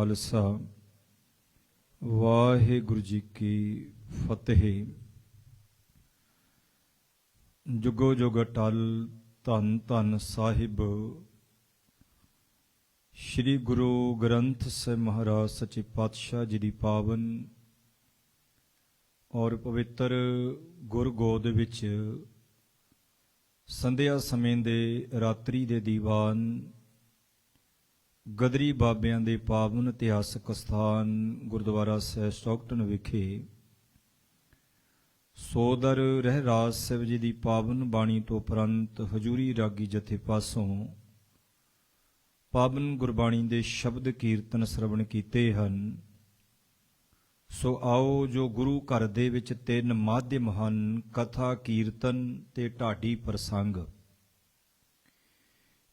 ਖਾਲਸਾ, ਵਾਹਿਗੁਰੂ ਜੀ ਕੀ ਫਤਿਹ। ਜੁਗੋ ਜੁਗ ਅਟਲ ਧੰਨ ਧੰਨ ਸਾਹਿਬ, ਸ੍ਰੀ ਗੁਰੂ ਗ੍ਰੰਥ ਸਾਹਿਬ ਮਹਾਰਾਜ ਸੱਚੇ ਪਾਤਸ਼ਾਹ ਜੀ ਦੀ ਪਾਵਨ ਔਰ ਪਵਿੱਤਰ ਗੁਰਗੋਦ ਵਿੱਚ ਸੰਧਿਆ ਸਮੇਂ ਦੇ ਰਾਤਰੀ ਦੇ ਦੀਵਾਨ ਗਦਰੀ ਬਾਬਿਆਂ ਦੇ ਪਾਵਨ ਇਤਿਹਾਸਕ ਸਥਾਨ ਗੁਰਦੁਆਰਾ ਸਾਹਿਬ ਸਟਾਕਟਨ ਵਿਖੇ ਸੋਦਰ ਰਹਿਰਾਜ ਸਾਹਿਬ ਜੀ ਦੀ ਪਾਵਨ ਬਾਣੀ ਤੋਂ ਉਪਰੰਤ ਹਜੂਰੀ ਰਾਗੀ ਜਥੇ ਪਾਸੋਂ ਪਾਵਨ ਗੁਰਬਾਣੀ ਦੇ ਸ਼ਬਦ ਕੀਰਤਨ ਸ਼ਰਵਣ ਕੀਤੇ ਹਨ। ਸੋ ਆਓ ਜੋ ਗੁਰੂ ਘਰ ਦੇ ਵਿੱਚ ਤਿੰਨ ਮਾਧਿਅਮ ਹਨ, ਕਥਾ, ਕੀਰਤਨ ਤੇ ਢਾਡੀ ਪ੍ਰਸੰਗ।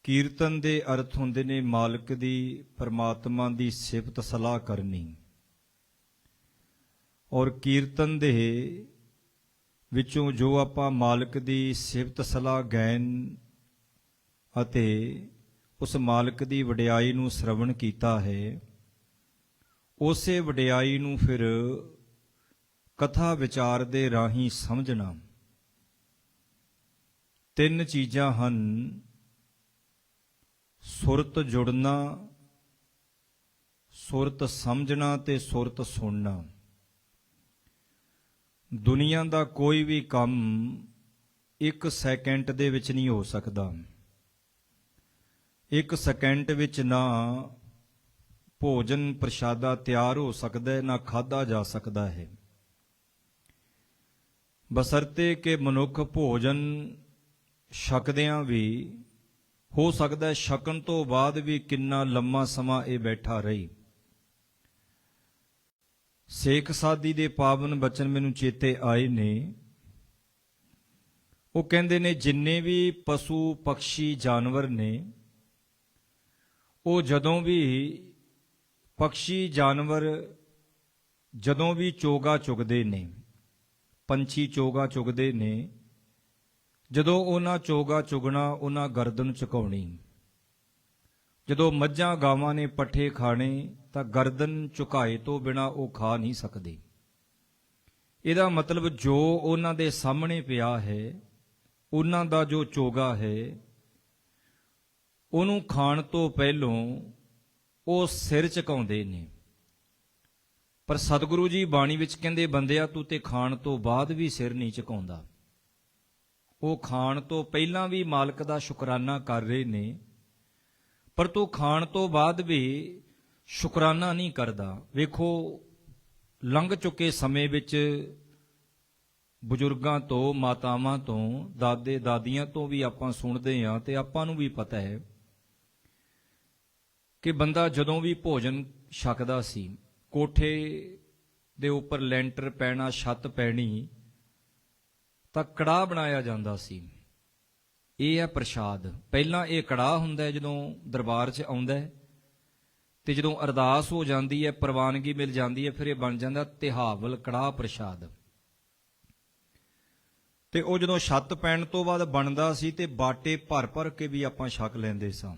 ਕੀਰਤਨ ਦੇ ਅਰਥ ਹੁੰਦੇ ਨੇ, ਮਾਲਕ ਦੀ, ਪਰਮਾਤਮਾ ਦੀ ਸਿਫਤ ਸਲਾਹ ਕਰਨੀ। ਔਰ ਕੀਰਤਨ ਦੇ ਵਿੱਚੋਂ ਜੋ ਆਪਾਂ ਮਾਲਕ ਦੀ ਸਿਫਤ ਸਲਾਹ, ਗੈਨ ਅਤੇ ਉਸ ਮਾਲਕ ਦੀ ਵਡਿਆਈ ਨੂੰ ਸ਼ਰਵਣ ਕੀਤਾ ਹੈ, ਉਸੇ ਵਡਿਆਈ ਨੂੰ ਫਿਰ ਕਥਾ ਵਿਚਾਰ ਦੇ ਰਾਹੀਂ ਸਮਝਣਾ। ਤਿੰਨ ਚੀਜ਼ਾਂ ਹਨ ਸੁਰਤ ਜੁੜਨਾ, ਸੁਰਤ ਸਮਝਣਾ ਤੇ ਸੁਰਤ ਸੁਣਨਾ। ਦੁਨੀਆ ਦਾ ਕੋਈ ਵੀ ਕੰਮ ਇੱਕ ਸੈਕਿੰਡ ਦੇ ਵਿੱਚ ਨਹੀਂ ਹੋ ਸਕਦਾ। ਇੱਕ ਸੈਕਿੰਡ ਵਿੱਚ ਨਾ ਭੋਜਨ ਪ੍ਰਸ਼ਾਦਾ ਤਿਆਰ ਹੋ ਸਕਦਾ ਹੈ, ਨਾ ਖਾਦਾ ਜਾ ਸਕਦਾ ਹੈ। ਬਸਰਤੇ ਕਿ ਮਨੁੱਖ ਭੋਜਨ ਛਕਦਿਆਂ ਵੀ ਹੋ ਸਕਦਾ ਹੈ ਛਕਣ ਤੋਂ ਬਾਅਦ ਵੀ ਕਿੰਨਾ ਲੰਮਾ ਸਮਾਂ ਇਹ ਬੈਠਾ ਰਹੀ। ਸੇਖ ਸਾਦੀ ਦੇ ਪਾਵਨ ਬਚਨ ਮੈਨੂੰ ਚੇਤੇ ਆਏ ਨੇ। ਉਹ ਕਹਿੰਦੇ ਨੇ, ਜਿੰਨੇ ਵੀ ਪਸ਼ੂ ਪਕਸ਼ੀ ਜਾਨਵਰ ਨੇ, ਉਹ ਜਦੋਂ ਵੀ ਪਕਸ਼ੀ ਜਾਨਵਰ ਜਦੋਂ ਵੀ ਚੋਗਾ ਚੁਗਦੇ ਨੇ, ਪੰਛੀ ਚੋਗਾ ਚੁਗਦੇ ਨੇ ਜਦੋਂ ਉਹਨਾਂ ਚੋਗਾ ਚੁਗਣਾ, ਉਹਨਾਂ ਗਰਦਨ ਝੁਕਾਉਣੀ ਜਦੋਂ ਮੱਝਾਂ ਗਾਵਾਂ ਨੇ ਪੱਠੇ ਖਾਣੇ, ਤਾਂ ਗਰਦਨ ਝੁਕਾਏ ਤੋਂ ਬਿਨਾ ਉਹ ਖਾ ਨਹੀਂ ਸਕਦੇ। ਇਹਦਾ ਮਤਲਬ ਜੋ ਉਹਨਾਂ ਦੇ ਸਾਹਮਣੇ ਪਿਆ ਹੈ, ਉਹਨਾਂ ਦਾ ਜੋ ਚੋਗਾ ਹੈ, ਉਹਨੂੰ ਖਾਣ ਤੋਂ ਪਹਿਲੋਂ ਉਹ ਸਿਰ ਝੁਕਾਉਂਦੇ ਨੇ। ਪਰ ਸਤਿਗੁਰੂ ਜੀ ਬਾਣੀ ਵਿੱਚ ਕਹਿੰਦੇ, ਬੰਦਿਆ, ਤੂੰ ਤੇ ਖਾਣ ਤੋਂ ਬਾਅਦ ਵੀ ਸਿਰ ਨਹੀਂ ਝੁਕਾਉਂਦਾ। ਉਹ ਖਾਣ ਤੋਂ ਪਹਿਲਾਂ ਵੀ ਮਾਲਕ ਦਾ ਸ਼ੁਕਰਾਨਾ ਕਰ ਰਹੇ ਨੇ, ਪਰ ਤੂੰ ਖਾਣ ਤੋਂ ਬਾਅਦ ਵੀ ਸ਼ੁਕਰਾਨਾ ਨਹੀਂ ਕਰਦਾ। ਵੇਖੋ, ਲੰਘ ਚੁੱਕੇ ਸਮੇਂ ਵਿੱਚ ਬਜ਼ੁਰਗਾਂ ਤੋਂ, ਮਾਤਾਵਾਂ ਤੋਂ, ਦਾਦੇ ਦਾਦੀਆਂ ਤੋਂ ਵੀ ਆਪਾਂ ਸੁਣਦੇ ਹਾਂ ਤੇ ਆਪਾਂ ਨੂੰ ਵੀ ਪਤਾ ਹੈ ਕਿ ਬੰਦਾ ਜਦੋਂ ਵੀ ਭੋਜਨ ਛਕਦਾ ਸੀ, ਕੋਠੇ ਦੇ ਉੱਪਰ ਲੈਂਟਰ ਪੈਣਾ, ਛੱਤ ਪੈਣੀ ਤਾਂ ਕੜਾਹ ਬਣਾਇਆ ਜਾਂਦਾ ਸੀ। ਇਹ ਹੈ ਪ੍ਰਸ਼ਾਦ। ਪਹਿਲਾਂ ਇਹ ਕੜਾਹ ਹੁੰਦਾ ਜਦੋਂ ਦਰਬਾਰ 'ਚ ਆਉਂਦਾ ਤੇ ਜਦੋਂ ਅਰਦਾਸ ਹੋ ਜਾਂਦੀ ਹੈ, ਪ੍ਰਵਾਨਗੀ ਮਿਲ ਜਾਂਦੀ ਹੈ, ਫਿਰ ਇਹ ਬਣ ਜਾਂਦਾ ਤਿਹਾਵਲ ਕੜਾਹ ਪ੍ਰਸ਼ਾਦ। ਤੇ ਉਹ ਜਦੋਂ ਛੱਤ ਪੈਣ ਤੋਂ ਬਾਅਦ ਬਣਦਾ ਸੀ ਤੇ ਬਾਟੇ ਭਰ ਭਰ ਕੇ ਵੀ ਆਪਾਂ ਛਕ ਲੈਂਦੇ ਸਾਂ।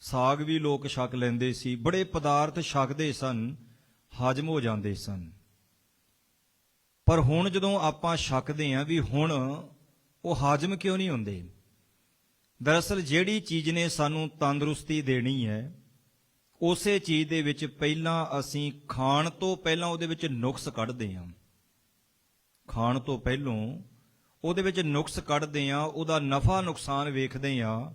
ਸਾਗ ਵੀ ਲੋਕ ਛਕ ਲੈਂਦੇ ਸੀ, ਬੜੇ ਪਦਾਰਥ ਛਕਦੇ ਸਨ, ਹਜਮ ਹੋ ਜਾਂਦੇ ਸਨ। ਪਰ ਹੁਣ ਜਦੋਂ ਆਪਾਂ ਛਕਦੇ ਆਂ ਵੀ ਹੁਣ ਉਹ ਹਾਜ਼ਮ ਕਿਉਂ ਨਹੀਂ ਹੁੰਦੇ? ਦਰਅਸਲ ਜਿਹੜੀ ਚੀਜ਼ ਨੇ ਸਾਨੂੰ ਤੰਦਰੁਸਤੀ ਦੇਣੀ ਹੈ, ਉਸੇ ਚੀਜ਼ ਦੇ ਵਿੱਚ ਪਹਿਲਾਂ ਅਸੀਂ ਖਾਣ ਤੋਂ ਪਹਿਲਾਂ ਉਹਦੇ ਵਿੱਚ ਨੁਕਸ ਕੱਢਦੇ ਹਾਂ ਖਾਣ ਤੋਂ ਪਹਿਲਾਂ ਉਹਦੇ ਵਿੱਚ ਨੁਕਸ ਕੱਢਦੇ ਹਾਂ ਉਹਦਾ ਨਫਾ ਨੁਕਸਾਨ ਵੇਖਦੇ ਹਾਂ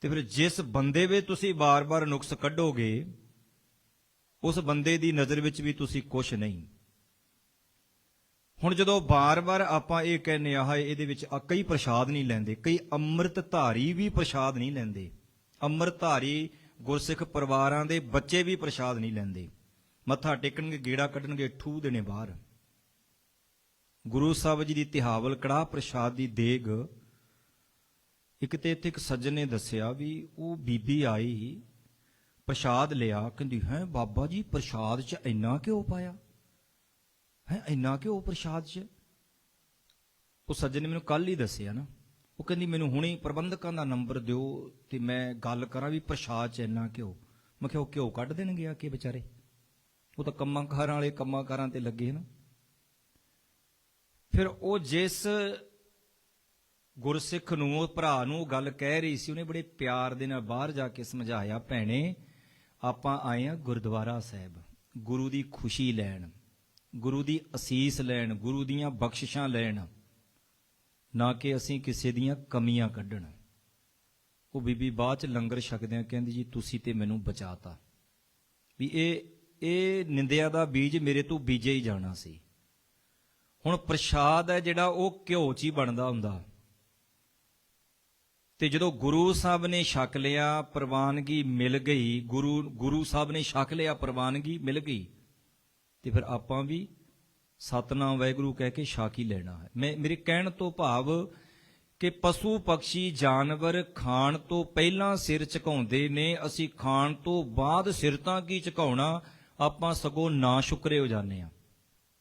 ਤੇ ਫਿਰ ਜਿਸ ਬੰਦੇ ਵਿੱਚ ਤੁਸੀਂ ਬਾਰ-ਬਾਰ ਨੁਕਸ ਕੱਢੋਗੇ, ਉਸ ਬੰਦੇ ਦੀ ਨਜ਼ਰ ਵਿੱਚ ਵੀ ਤੁਸੀਂ ਕੁਝ ਨਹੀਂ। ਹੁਣ ਜਦੋਂ ਬਾਰ-ਬਾਰ ਆਪਾਂ ਇਹ ਕਹਿੰਨੇ ਆ, ਹਾਏ, ਇਹਦੇ ਵਿੱਚ ਕਈ ਪ੍ਰਸ਼ਾਦ ਨਹੀਂ ਲੈਂਦੇ, ਕਈ ਅੰਮ੍ਰਿਤ ਧਾਰੀ ਵੀ ਪ੍ਰਸ਼ਾਦ ਨਹੀਂ ਲੈਂਦੇ। ਅੰਮ੍ਰਿਤ ਧਾਰੀ ਗੁਰਸਿੱਖ ਪਰਿਵਾਰਾਂ ਦੇ ਬੱਚੇ ਵੀ ਪ੍ਰਸ਼ਾਦ ਨਹੀਂ ਲੈਂਦੇ। ਮੱਥਾ ਟੇਕਣਗੇ, ਗੇੜਾ ਕੱਢਣਗੇ ਠੂ ਦੇਣੇ ਬਾਹਰ। ਗੁਰੂ ਸਾਹਿਬ ਜੀ ਦੀ ਤਿਹਾਵਲ ਕੜਾ ਪ੍ਰਸ਼ਾਦ ਦੀ ਦੇਗ, ਇੱਕ ਤੇ ਇੱਥੇ ਇੱਕ ਸੱਜਣ ਨੇ ਦੱਸਿਆ ਵੀ ਉਹ ਬੀਬੀ ਆਈ, ਪ੍ਰਸ਼ਾਦ ਲਿਆ, ਕਹਿੰਦੀ, ਹੈ, ਬਾਬਾ ਜੀ, ਪ੍ਰਸ਼ਾਦ 'ਚ ਇੰਨਾ ਕਿਉਂ ਪਾਇਆ? ਹੈ, ਇੰਨਾ ਕਿਉਂ ਪ੍ਰਸ਼ਾਦ 'ਚ? ਉਹ ਸੱਜਣ ਨੇ ਮੈਨੂੰ ਕੱਲ ਹੀ ਦੱਸਿਆ ਨਾ। ਉਹ ਕਹਿੰਦੀ, ਮੈਨੂੰ ਹੁਣੇ ਪ੍ਰਬੰਧਕਾਂ ਦਾ ਨੰਬਰ ਦਿਓ ਤੇ ਮੈਂ ਗੱਲ ਕਰਾਂ ਵੀ ਪ੍ਰਸ਼ਾਦ 'ਚ ਇੰਨਾ ਘਿਓ ਮੈਂ ਕਿਹਾ, ਉਹ ਘਿਓ ਕੱਢ ਦੇਣਗੇ ਆ ਕੇ ਵਿਚਾਰੇ? ਉਹ ਤਾਂ ਕੰਮਾਂ ਕਾਰਾਂ ਵਾਲੇ ਕੰਮਾਂ ਕਾਰਾਂ ਤੇ ਲੱਗੇ ਨਾ ਫਿਰ ਉਹ ਜਿਸ ਗੁਰਸਿੱਖ ਨੂੰ, ਉਹ ਭਰਾ ਨੂੰ ਉਹ ਗੱਲ ਕਹਿ ਰਹੀ ਸੀ, ਉਹਨੇ ਬੜੇ ਪਿਆਰ ਦੇ ਨਾਲ ਬਾਹਰ ਜਾ ਕੇ ਸਮਝਾਇਆ, ਭੈਣੇ, ਆਪਾਂ ਆਏ ਆ ਗੁਰਦੁਆਰਾ ਸਾਹਿਬ। ਗੁਰੂ ਦੀ ਖੁਸ਼ੀ ਲੈਣ। ਗੁਰੂ ਦੀ ਅਸੀਸ ਲੈਣ, ਗੁਰੂ ਦੀਆਂ ਬਖਸ਼ਿਸ਼ਾਂ ਲੈਣ, ਨਾ ਕਿ ਅਸੀਂ ਕਿਸੇ ਦੀਆਂ ਕਮੀਆਂ ਕੱਢਣ। ਉਹ ਬੀਬੀ ਬਾਅਦ ਚ ਲੰਗਰ ਛਕਦਿਆਂ ਕਹਿੰਦੀ, ਜੀ, ਤੁਸੀਂ ਤੇ ਮੈਨੂੰ ਬਚਾਤਾ। ਵੀ ਇਹ ਇਹ ਨਿੰਦਿਆ ਦਾ ਬੀਜ ਮੇਰੇ ਤੋਂ ਬੀਜੇ ਹੀ ਜਾਣਾ ਸੀ। ਹੁਣ ਪ੍ਰਸ਼ਾਦ ਹੈ ਜਿਹੜਾ, ਉਹ ਘਿਓ ਚ ਹੀ ਬਣਦਾ ਹੁੰਦਾ। ਤੇ ਜਦੋਂ ਗੁਰੂ ਸਾਹਿਬ ਨੇ ਛਕ ਲਿਆ, ਪ੍ਰਵਾਨਗੀ ਮਿਲ ਗਈ, ਗੁਰੂ ਗੁਰੂ ਸਾਹਿਬ ਨੇ ਛਕ ਲਿਆ, ਪ੍ਰਵਾਨਗੀ ਮਿਲ ਗਈ ਤੇ ਫਿਰ ਆਪਾਂ ਵੀ ਸਤਨਾਮ ਵਾਹਿਗੁਰੂ ਕਹਿ ਕੇ ਛਕ ਹੀ ਲੈਣਾ ਹੈ। ਮੈਂ, ਮੇਰੇ ਕਹਿਣ ਤੋਂ ਭਾਵ ਕਿ ਪਸ਼ੂ ਪਕਸ਼ੀ ਜਾਨਵਰ ਖਾਣ ਤੋਂ ਪਹਿਲਾਂ ਸਿਰ ਝੁਕਾਉਂਦੇ ਨੇ, ਅਸੀਂ ਖਾਣ ਤੋਂ ਬਾਅਦ ਸਿਰ ਤਾਂ ਕੀ ਝੁਕਾਉਣਾ, ਆਪਾਂ ਸਗੋਂ ਨਾ ਸ਼ੁਕਰੇ ਹੋ ਜਾਂਦੇ ਆ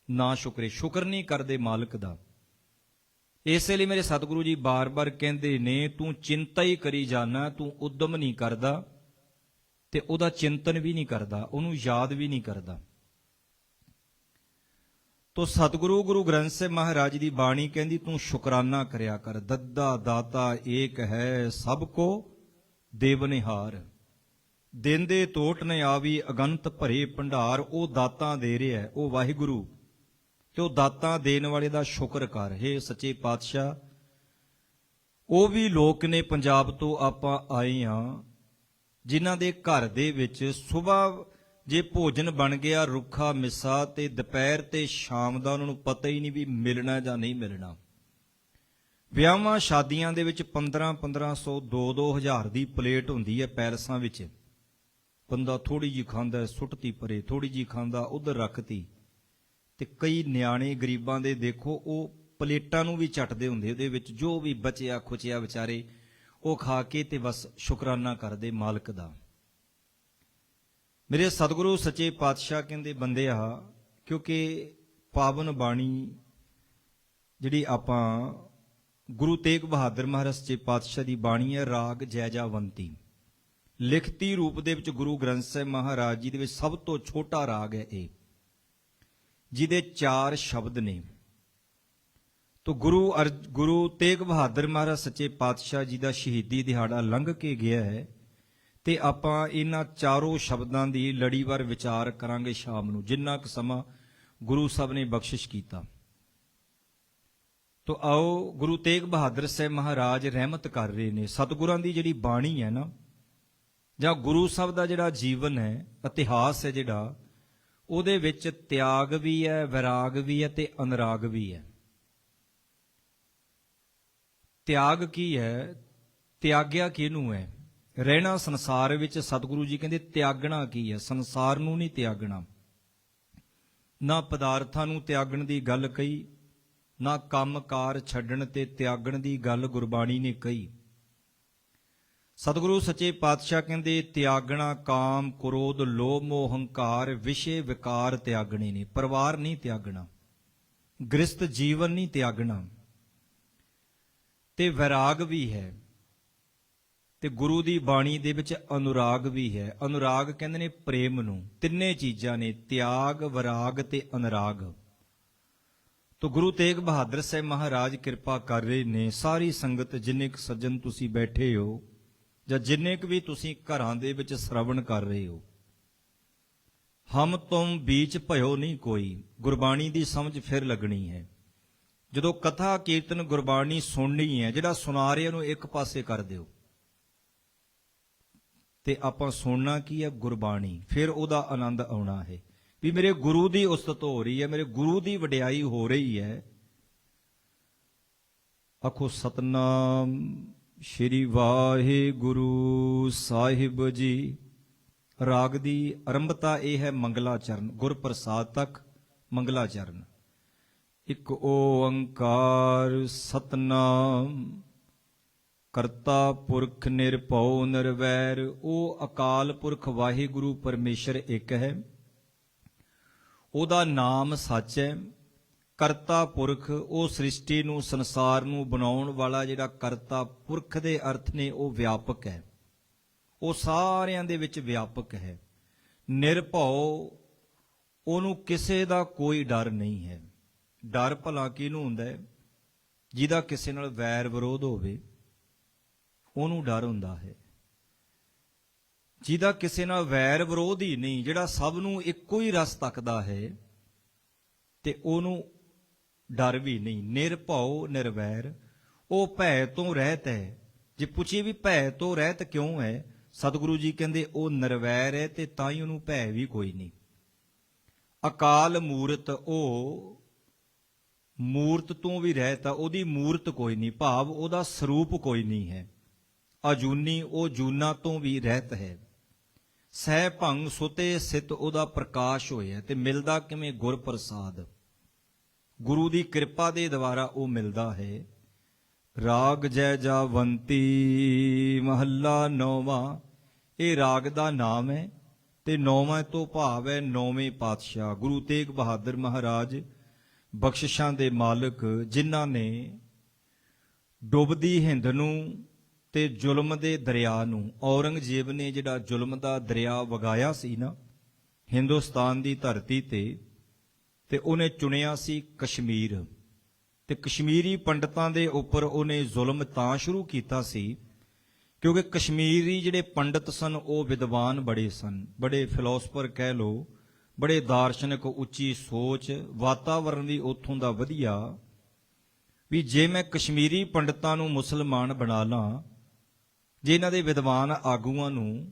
ਨਾ ਸ਼ੁਕਰੇ ਸ਼ੁਕਰ ਨਹੀਂ ਕਰਦੇ ਮਾਲਕ ਦਾ। ਇਸੇ ਲਈ ਮੇਰੇ ਸਤਿਗੁਰੂ ਜੀ ਬਾਰ-ਬਾਰ ਕਹਿੰਦੇ ਨੇ, ਤੂੰ ਚਿੰਤਾ ਹੀ ਕਰੀ ਜਾਣਾ ਤੂੰ ਉਦਮ ਨਹੀਂ ਕਰਦਾ ਤੇ ਉਹਦਾ ਚਿੰਤਨ ਵੀ ਨਹੀਂ ਕਰਦਾ, ਉਹਨੂੰ ਯਾਦ ਵੀ ਨਹੀਂ ਕਰਦਾ। ਤੋ ਸਤਿਗੁਰੂ ਗੁਰੂ ਗ੍ਰੰਥ ਸਾਹਿਬ ਮਹਾਰਾਜ ਦੀ ਬਾਣੀ ਕਹਿੰਦੀ, ਤੂੰ ਸ਼ੁਕਰਾਨਾ ਕਰਿਆ ਕਰ, ਦੱਦਾ ਦਾਤਾ ਏਕ ਹੈ ਸਭ ਕੋ ਦੇਵਨਿਹਾਰ ਦਿਨ ਦੇ ਟੋਟ ਨ ਆਵੀ, ਅਗੰਤ ਭਰੇ ਭੰਡਾਰ, ਉਹ ਦਾਤਾਂ ਦੇ ਰਿਹਾ ਉਹ ਵਾਹਿਗੁਰੂ। ਤੇ ਉਹ ਦਾਤਾਂ ਦੇਣ ਵਾਲੇ ਦਾ ਸ਼ੁਕਰ ਕਰ, ਹੇ ਸੱਚੇ ਪਾਤਸ਼ਾਹ। ਉਹ ਵੀ ਲੋਕ ਨੇ ਪੰਜਾਬ ਤੋਂ ਆਪਾਂ ਆਏ ਆ, ਜਿਨ੍ਹਾਂ ਦੇ ਘਰ ਦੇ ਵਿੱਚ ਸਵੇਰ ਜੇ ਭੋਜਨ ਬਣ ਗਿਆ ਰੁੱਖਾ ਮਿੱਸਾ ਤੇ ਦੁਪਹਿਰ ਤੇ ਸ਼ਾਮ ਦਾ ਉਹਨਾਂ ਨੂੰ ਪਤਾ ਹੀ ਨਹੀਂ ਵੀ ਮਿਲਣਾ ਜਾਂ ਨਹੀਂ ਮਿਲਣਾ। ਵਿਆਹਾਂ ਸ਼ਾਦੀਆਂ ਦੇ ਵਿੱਚ 15 1500 2 2000 ਦੀ ਪਲੇਟ ਹੁੰਦੀ ਹੈ ਪੈਲਸਾਂ ਵਿੱਚ। ਬੰਦਾ ਥੋੜੀ ਜੀ ਖਾਂਦਾ ਹੈ, ਸੁੱਟਤੀ ਪਰੇ ਥੋੜੀ ਜੀ ਖਾਂਦਾ ਉਧਰ ਰੱਖਤੀ। ਤੇ ਕਈ ਨਿਆਣੇ ਗਰੀਬਾਂ ਦੇ ਦੇਖੋ ਉਹ ਪਲੇਟਾਂ ਨੂੰ ਵੀ ਚੱਟਦੇ ਹੁੰਦੇ ਉਹਦੇ ਵਿੱਚ ਜੋ ਵੀ ਬਚਿਆ ਖੁਚਿਆ ਵਿਚਾਰੇ ਉਹ ਖਾ ਕੇ ਤੇ ਬਸ ਸ਼ੁਕਰਾਨਾ ਕਰਦੇ ਮਾਲਕ ਦਾ। ਮੇਰੇ ਸਤਿਗੁਰੂ ਸੱਚੇ ਪਾਤਸ਼ਾਹ ਕਹਿੰਦੇ ਬੰਦੇ ਆ, ਕਿਉਂਕਿ ਪਾਵਨ ਬਾਣੀ ਜਿਹੜੀ ਆਪਾਂ ਗੁਰੂ ਤੇਗ ਬਹਾਦਰ ਮਹਾਰਾਜ ਸੱਚੇ ਪਾਤਸ਼ਾਹ ਦੀ ਬਾਣੀ ਹੈ, ਰਾਗ ਜੈਜਾਵੰਤੀ। ਲਿਖਤੀ ਰੂਪ ਦੇ ਵਿੱਚ ਗੁਰੂ ਗ੍ਰੰਥ ਸਾਹਿਬ ਮਹਾਰਾਜ ਜੀ ਦੇ ਵਿੱਚ ਸਭ ਤੋਂ ਛੋਟਾ ਰਾਗ ਹੈ ਇਹ, ਜਿਹਦੇ ਚਾਰ ਸ਼ਬਦ ਨੇ। ਤੋ ਗੁਰੂ ਅਰ- ਗੁਰੂ ਤੇਗ ਬਹਾਦਰ ਮਹਾਰਾਜ ਸੱਚੇ ਪਾਤਸ਼ਾਹ ਜੀ ਦਾ ਸ਼ਹੀਦੀ ਦਿਹਾੜਾ ਲੰਘ ਕੇ ਗਿਆ ਹੈ। ਤੇ ਆਪਾਂ ਇਹਨਾਂ ਚਾਰੋਂ ਸ਼ਬਦਾਂ ਦੀ ਲੜੀਵਾਰ ਵਿਚਾਰ ਕਰਾਂਗੇ ਸ਼ਾਮ ਨੂੰ। ਜਿੰਨਾ ਕੁ ਸਮਾਂ ਗੁਰੂ ਸਾਹਿਬ ਨੇ ਬਖਸ਼ਿਸ਼ ਕੀਤਾ। ਤੋ ਆਓ ਗੁਰੂ ਤੇਗ ਬਹਾਦਰ ਸਾਹਿਬ ਮਹਾਰਾਜ ਰਹਿਮਤ ਕਰ ਰਹੇ ਨੇ। ਸਤਿਗੁਰਾਂ ਦੀ ਜਿਹੜੀ ਬਾਣੀ ਹੈ ਨਾ, ਜਾਂ ਗੁਰੂ ਸਾਹਿਬ ਦਾ ਜਿਹੜਾ ਜੀਵਨ ਹੈ, ਇਤਿਹਾਸ ਹੈ ਜਿਹੜਾ, ਉਹਦੇ ਵਿੱਚ ਤਿਆਗ ਵੀ ਹੈ, ਵਿਰਾਗ ਵੀ ਹੈ ਤੇ ਅਨੁਰਾਗ ਵੀ ਹੈ। ਤਿਆਗ ਕੀ ਹੈ? ਤਿਆਗਿਆ ਕਿਹਨੂੰ ਹੈ? ਰਹਿਣਾ ਸੰਸਾਰ ਵਿੱਚ ਸਤਿਗੁਰੂ ਜੀ ਕਹਿੰਦੇ ਤਿਆਗਣਾ ਕੀ ਹੈ? ਸੰਸਾਰ ਨੂੰ ਨਹੀਂ ਤਿਆਗਣਾ। ਨਾ ਪਦਾਰਥਾਂ ਨੂੰ ਤਿਆਗਣ ਦੀ ਗੱਲ ਕਹੀ, ਨਾ ਕੰਮਕਾਰ ਛੱਡਣ ਤੇ ਤਿਆਗਣ ਦੀ ਗੱਲ ਗੁਰਬਾਣੀ ਨੇ ਕਹੀ। ਸਤਿਗੁਰੂ ਸੱਚੇ ਪਾਤਸ਼ਾਹ ਕਹਿੰਦੇ, ਤਿਆਗਣਾ ਕਾਮ, ਕ੍ਰੋਧ, ਲੋਭ ਮੋਹ ਹੰਕਾਰ ਵਿਸ਼ੇ, ਵਿਕਾਰ ਤਿਆਗਣੇ ਨੇ। ਪਰਿਵਾਰ ਨਹੀਂ ਤਿਆਗਣਾ। ਗ੍ਰਸਤ ਜੀਵਨ ਨਹੀਂ ਤਿਆਗਣਾ। ਤੇ ਵਿਰਾਗ ਵੀ ਹੈ। ਤੇ ਗੁਰੂ ਦੀ ਬਾਣੀ ਦੇ ਵਿੱਚ ਅਨੁਰਾਗ ਵੀ ਹੈ। ਅਨੁਰਾਗ ਕਹਿੰਦੇ ਨੇ ਪ੍ਰੇਮ ਨੂੰ। ਤਿੰਨੇ ਚੀਜ਼ਾਂ ਨੇ, ਤਿਆਗ, ਵਿਰਾਗ ਤੇ ਅਨੁਰਾਗ। ਤੋ ਗੁਰੂ ਤੇਗ ਬਹਾਦਰ ਸਾਹਿਬ ਮਹਾਰਾਜ ਕਿਰਪਾ ਕਰ ਰਹੇ ਨੇ। ਸਾਰੀ ਸੰਗਤ, ਜਿੰਨੇ ਕੁ ਸੱਜਣ ਤੁਸੀਂ ਬੈਠੇ ਹੋ, ਜਾਂ ਜਿੰਨੇ ਕੁ ਵੀ ਤੁਸੀਂ ਘਰਾਂ ਦੇ ਵਿੱਚ ਸ਼ਰਵਣ ਕਰ ਰਹੇ ਹੋ, ਹਮ ਤੁਮ ਵਿੱਚ ਭਇਓ ਨਹੀਂ ਕੋਈ। ਗੁਰਬਾਣੀ ਦੀ ਸਮਝ ਫਿਰ ਲੱਗਣੀ ਹੈ। ਜਦੋਂ ਕਥਾ ਕੀਰਤਨ ਗੁਰਬਾਣੀ ਸੁਣਨੀ ਹੈ, ਜਿਹੜਾ ਸੁਣਾ ਰਿਹਾ ਨੂੰ ਇੱਕ ਪਾਸੇ ਕਰ ਦਿਓ। ਤੇ ਆਪਾਂ ਸੁਣਨਾ ਕੀ ਹੈ? ਗੁਰਬਾਣੀ। ਫਿਰ ਉਹਦਾ ਆਨੰਦ ਆਉਣਾ ਹੈ। ਵੀ ਮੇਰੇ ਗੁਰੂ ਦੀ ਉਸਤਤ ਹੋ ਰਹੀ ਹੈ, ਮੇਰੇ ਗੁਰੂ ਦੀ ਵਡਿਆਈ ਹੋ ਰਹੀ ਹੈ। ਆਖੋ, ਸਤਨਾਮ ਸ਼੍ਰੀ ਵਾਹਿਗੁਰੂ ਸਾਹਿਬ ਜੀ। ਰਾਗ ਦੀ ਆਰੰਭਤਾ ਇਹ ਹੈ ਮੰਗਲਾ ਚਰਨ ਗੁਰ ਪ੍ਰਸਾਦ ਤੱਕ ਮੰਗਲਾ ਚਰਨ ਇੱਕ ਓੰਕਾਰ ਸਤਨਾਮ ਕਰਤਾ ਪੁਰਖ ਨਿਰਭਉ ਨਿਰਵੈਰ, ਉਹ ਅਕਾਲ ਪੁਰਖ ਵਾਹਿਗੁਰੂ ਪਰਮੇਸ਼ਰ ਇੱਕ ਹੈ। ਉਹਦਾ ਨਾਮ ਸੱਚ ਹੈ। ਕਰਤਾ ਪੁਰਖ, ਉਹ ਸ੍ਰਿਸ਼ਟੀ ਨੂੰ, ਸੰਸਾਰ ਨੂੰ ਬਣਾਉਣ ਵਾਲਾ ਜਿਹੜਾ ਕਰਤਾ ਪੁਰਖ ਦੇ ਅਰਥ ਨੇ, ਉਹ ਵਿਆਪਕ ਹੈ। ਉਹ ਸਾਰਿਆਂ ਦੇ ਵਿੱਚ ਵਿਆਪਕ ਹੈ। ਨਿਰਭਉ, ਉਹਨੂੰ ਕਿਸੇ ਦਾ ਕੋਈ ਡਰ ਨਹੀਂ ਹੈ। ਡਰ ਭਲਾ ਕਿਹਨੂੰ ਹੁੰਦਾ ਹੈ? ਜਿਹਦਾ ਕਿਸੇ ਨਾਲ ਵੈਰ ਵਿਰੋਧ ਹੋਵੇ। ਉਹਨੂੰ ਡਰ ਹੁੰਦਾ ਹੈ। ਜਿਹਦਾ ਕਿਸੇ ਨਾਲ ਵੈਰ ਵਿਰੋਧ ਹੀ ਨਹੀਂ, ਜਿਹੜਾ ਸਭ ਨੂੰ ਇੱਕੋ ਹੀ ਰਸ ਤੱਕਦਾ ਹੈ ਤੇ ਉਹਨੂੰ ਡਰ ਵੀ ਨਹੀਂ। ਨਿਰਭਉ, ਨਿਰਵੈਰ, ਉਹ ਭੈ ਤੋਂ ਰਹਿਤ ਹੈ। ਜੇ ਪੁੱਛੀਏ ਵੀ ਭੈ ਤੋਂ ਰਹਿਤ ਕਿਉਂ ਹੈ, ਸਤਿਗੁਰੂ ਜੀ ਕਹਿੰਦੇ ਉਹ ਨਿਰਵੈਰ ਹੈ ਤੇ ਤਾਂ ਹੀ ਉਹਨੂੰ ਭੈ ਵੀ ਕੋਈ ਨਹੀਂ। ਅਕਾਲ ਮੂਰਤ ਉਹ ਮੂਰਤ ਤੋਂ ਵੀ ਰਹਿਤ ਆ, ਉਹਦੀ ਮੂਰਤ ਕੋਈ ਨਹੀਂ, ਭਾਵ ਉਹਦਾ ਸਰੂਪ ਕੋਈ ਨਹੀਂ ਹੈ। ਅਜੂਨੀ ਉਹ ਜੂਨਾ ਤੋਂ ਵੀ ਰਹਿਤ ਹੈ। ਸਹਿ ਭੰਗ ਸੁਤੇ ਸਿਤ ਉਹਦਾ ਪ੍ਰਕਾਸ਼ ਹੋਇਆ ਤੇ ਮਿਲਦਾ ਕਿਵੇਂ ਗੁਰ ਪ੍ਰਸਾਦ ਗੁਰੂ ਦੀ ਕਿਰਪਾ ਦੇ ਦੁਆਰਾ ਉਹ ਮਿਲਦਾ ਹੈ। ਰਾਗ ਜੈ ਜਾਵੰਤੀ ਮਹੱਲਾ ਨੌਵਾਂ, ਇਹ ਰਾਗ ਦਾ ਨਾਮ ਹੈ ਤੇ ਨੌਵਾਂ ਤੋਂ ਭਾਵ ਹੈ ਨੌਵੇਂ ਪਾਤਸ਼ਾਹ। ਗੁਰੂ ਤੇਗ ਬਹਾਦਰ ਮਹਾਰਾਜ ਬਖਸ਼ਿਸ਼ਾਂ ਦੇ ਮਾਲਕ ਜਿਨ੍ਹਾਂ ਨੇ ਡੁੱਬਦੀ ਹਿੰਦ ਨੂੰ ਤੇ ਜ਼ੁਲਮ ਦੇ ਦਰਿਆ ਨੂੰ, ਔਰੰਗਜ਼ੇਬ ਨੇ ਜਿਹੜਾ ਜ਼ੁਲਮ ਦਾ ਦਰਿਆ ਵਗਾਇਆ ਸੀ ਨਾ, ਹਿੰਦੁਸਤਾਨ ਦੀ ਧਰਤੀ ਤੇ ਤੇ ਉਹਨੇ ਚੁਣਿਆ ਸੀ ਕਸ਼ਮੀਰ। ਤੇ ਕਸ਼ਮੀਰੀ ਪੰਡਤਾਂ ਦੇ ਉੱਪਰ ਉਹਨੇ ਜ਼ੁਲਮ ਤਾਂ ਸ਼ੁਰੂ ਕੀਤਾ ਸੀ, ਕਿਉਂਕਿ ਕਸ਼ਮੀਰੀ ਜਿਹੜੇ ਪੰਡਤ ਸਨ, ਉਹ ਵਿਦਵਾਨ ਬੜੇ ਸਨ। ਬੜੇ ਫਿਲਾਸਫਰ ਕਹਿ ਲੋ ਬੜੇ ਦਾਰਸ਼ਨਿਕ, ਉੱਚੀ ਸੋਚ ਵਾਤਾਵਰਣ ਵੀ ਉੱਥੋਂ ਦਾ ਵਧੀਆ। ਵੀ ਜੇ ਮੈਂ ਕਸ਼ਮੀਰੀ ਪੰਡਤਾਂ ਨੂੰ ਮੁਸਲਮਾਨ ਬਣਾ ਲਾਂ ਜੇ ਇਹਨਾਂ ਦੇ ਵਿਦਵਾਨ ਆਗੂਆਂ ਨੂੰ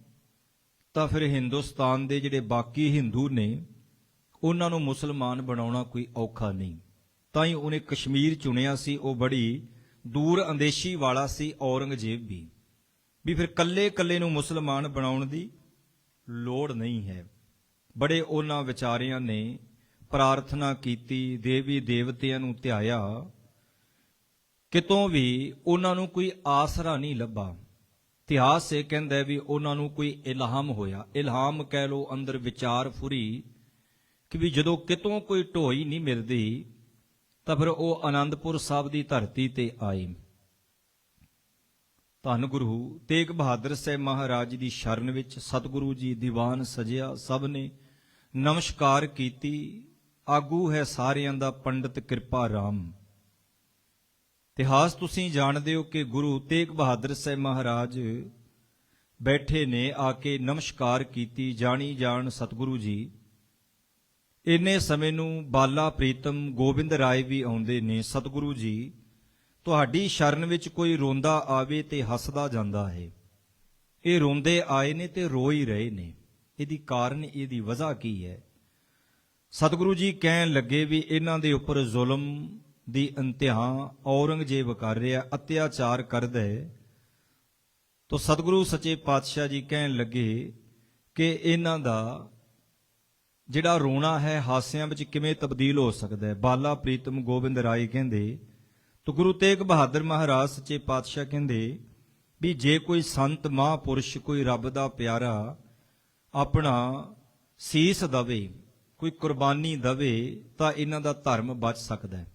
ਤਾਂ ਫਿਰ ਹਿੰਦੁਸਤਾਨ ਦੇ ਜਿਹੜੇ ਬਾਕੀ ਹਿੰਦੂ ਨੇ, ਉਹਨਾਂ ਨੂੰ ਮੁਸਲਮਾਨ ਬਣਾਉਣਾ ਕੋਈ ਔਖਾ ਨਹੀਂ। ਤਾਂ ਹੀ ਉਹਨੇ ਕਸ਼ਮੀਰ ਚੁਣਿਆ ਸੀ, ਉਹ ਬੜੀ ਦੂਰ ਅੰਦੇਸ਼ੀ ਵਾਲਾ ਸੀ, ਔਰੰਗਜ਼ੇਬ ਵੀ। ਵੀ ਫਿਰ ਕੱਲੇ ਕੱਲੇ ਨੂੰ ਮੁਸਲਮਾਨ ਬਣਾਉਣ ਦੀ ਲੋੜ ਨਹੀਂ ਹੈ। ਬੜੇ ਉਹਨਾਂ ਵਿਚਾਰਿਆਂ ਨੇ ਪ੍ਰਾਰਥਨਾ ਕੀਤੀ, ਦੇਵੀ ਦੇਵਤਿਆਂ ਨੂੰ ਧਿਆਇਆ। ਕਿਤੋਂ ਵੀ ਉਹਨਾਂ ਨੂੰ ਕੋਈ ਆਸਰਾ ਨਹੀਂ ਲੱਭਾ। ਇਤਿਹਾਸ ਇਹ ਕਹਿੰਦਾ ਵੀ ਉਹਨਾਂ ਨੂੰ ਕੋਈ ਇਲਹਾਮ ਹੋਇਆ। ਇਲਹਾਮ ਕਹਿ ਲੋ ਅੰਦਰ ਵਿਚਾਰ ਫੁਰੀ ਕਿ ਵੀ ਜਦੋਂ ਕਿਤੋਂ ਕੋਈ ਢੋਈ ਨਹੀਂ ਮਿਲਦੀ, ਤਾਂ ਫਿਰ ਉਹ ਆਨੰਦਪੁਰ ਸਾਹਿਬ ਦੀ ਧਰਤੀ ਤੇ ਆਏ। ਧੰਨ ਗੁਰੂ ਤੇਗ ਬਹਾਦਰ ਸਾਹਿਬ ਮਹਾਰਾਜ ਦੀ ਸ਼ਰਨ ਵਿੱਚ ਸਤਿਗੁਰੂ ਜੀ ਦੀਵਾਨ ਸਜਿਆ ਸਭ ਨੇ, ਨਮਸਕਾਰ ਕੀਤੀ। ਆਗੂ ਹੈ ਸਾਰਿਆਂ ਦਾ ਪੰਡਤ ਕਿਰਪਾ ਰਾਮ। ਇਤਿਹਾਸ ਤੁਸੀਂ ਜਾਣਦੇ ਹੋ ਕਿ ਗੁਰੂ ਤੇਗ ਬਹਾਦਰ ਸਾਹਿਬ ਮਹਾਰਾਜ ਬੈਠੇ ਨੇ, ਆ ਕੇ ਨਮਸਕਾਰ ਕੀਤੀ, ਜਾਣੀ ਜਾਣ ਸਤਿਗੁਰੂ ਜੀ। ਇੰਨੇ ਸਮੇਂ ਨੂੰ ਬਾਲਾ ਪ੍ਰੀਤਮ ਗੋਬਿੰਦ ਰਾਏ ਵੀ ਆਉਂਦੇ ਨੇ, ਸਤਿਗੁਰੂ ਜੀ। ਤੁਹਾਡੀ ਸ਼ਰਨ ਵਿੱਚ ਕੋਈ ਰੋਂਦਾ ਆਵੇ ਤੇ ਹੱਸਦਾ ਜਾਂਦਾ ਹੈ। ਇਹ ਰੋਂਦੇ ਆਏ ਨੇ ਤੇ ਰੋ ਹੀ ਰਹੇ ਨੇ। ਇਹਦੀ ਕਾਰਨ, ਇਹਦੀ ਵਜ੍ਹਾ ਕੀ ਹੈ? ਸਤਿਗੁਰੂ ਜੀ ਕਹਿਣ ਲੱਗੇ ਵੀ ਇਹਨਾਂ ਦੇ ਉੱਪਰ ਜ਼ੁਲਮ ਦੀ ਇੰਤਹਾ ਔਰੰਗਜ਼ੇਬ ਕਰ ਰਿਹਾ, ਅਤਿਆਚਾਰ ਕਰਦਾ ਹੈ। ਤੋ ਸਤਿਗੁਰੂ ਸੱਚੇ ਪਾਤਸ਼ਾਹ ਜੀ ਕਹਿਣ ਲੱਗੇ ਕਿ ਇਹਨਾਂ ਦਾ ਜਿਹੜਾ ਰੋਣਾ ਹੈ, ਹਾਸਿਆਂ ਵਿੱਚ ਕਿਵੇਂ ਤਬਦੀਲ ਹੋ ਸਕਦਾ ਹੈ? ਬਾਲਾ ਪ੍ਰੀਤਮ ਗੋਬਿੰਦ ਰਾਏ ਕਹਿੰਦੇ, ਤੋ ਗੁਰੂ ਤੇਗ ਬਹਾਦਰ ਮਹਾਰਾਜ ਸੱਚੇ ਪਾਤਸ਼ਾਹ ਕਹਿੰਦੇ ਵੀ ਜੇ ਕੋਈ ਸੰਤ ਮਹਾਂਪੁਰਸ਼, ਕੋਈ ਰੱਬ ਦਾ ਪਿਆਰਾ ਆਪਣਾ ਸੀਸ ਦਵੇ, ਕੋਈ ਕੁਰਬਾਨੀ ਦਵੇ, ਤਾਂ ਇਹਨਾਂ ਦਾ ਧਰਮ ਬਚ ਸਕਦਾ ਹੈ।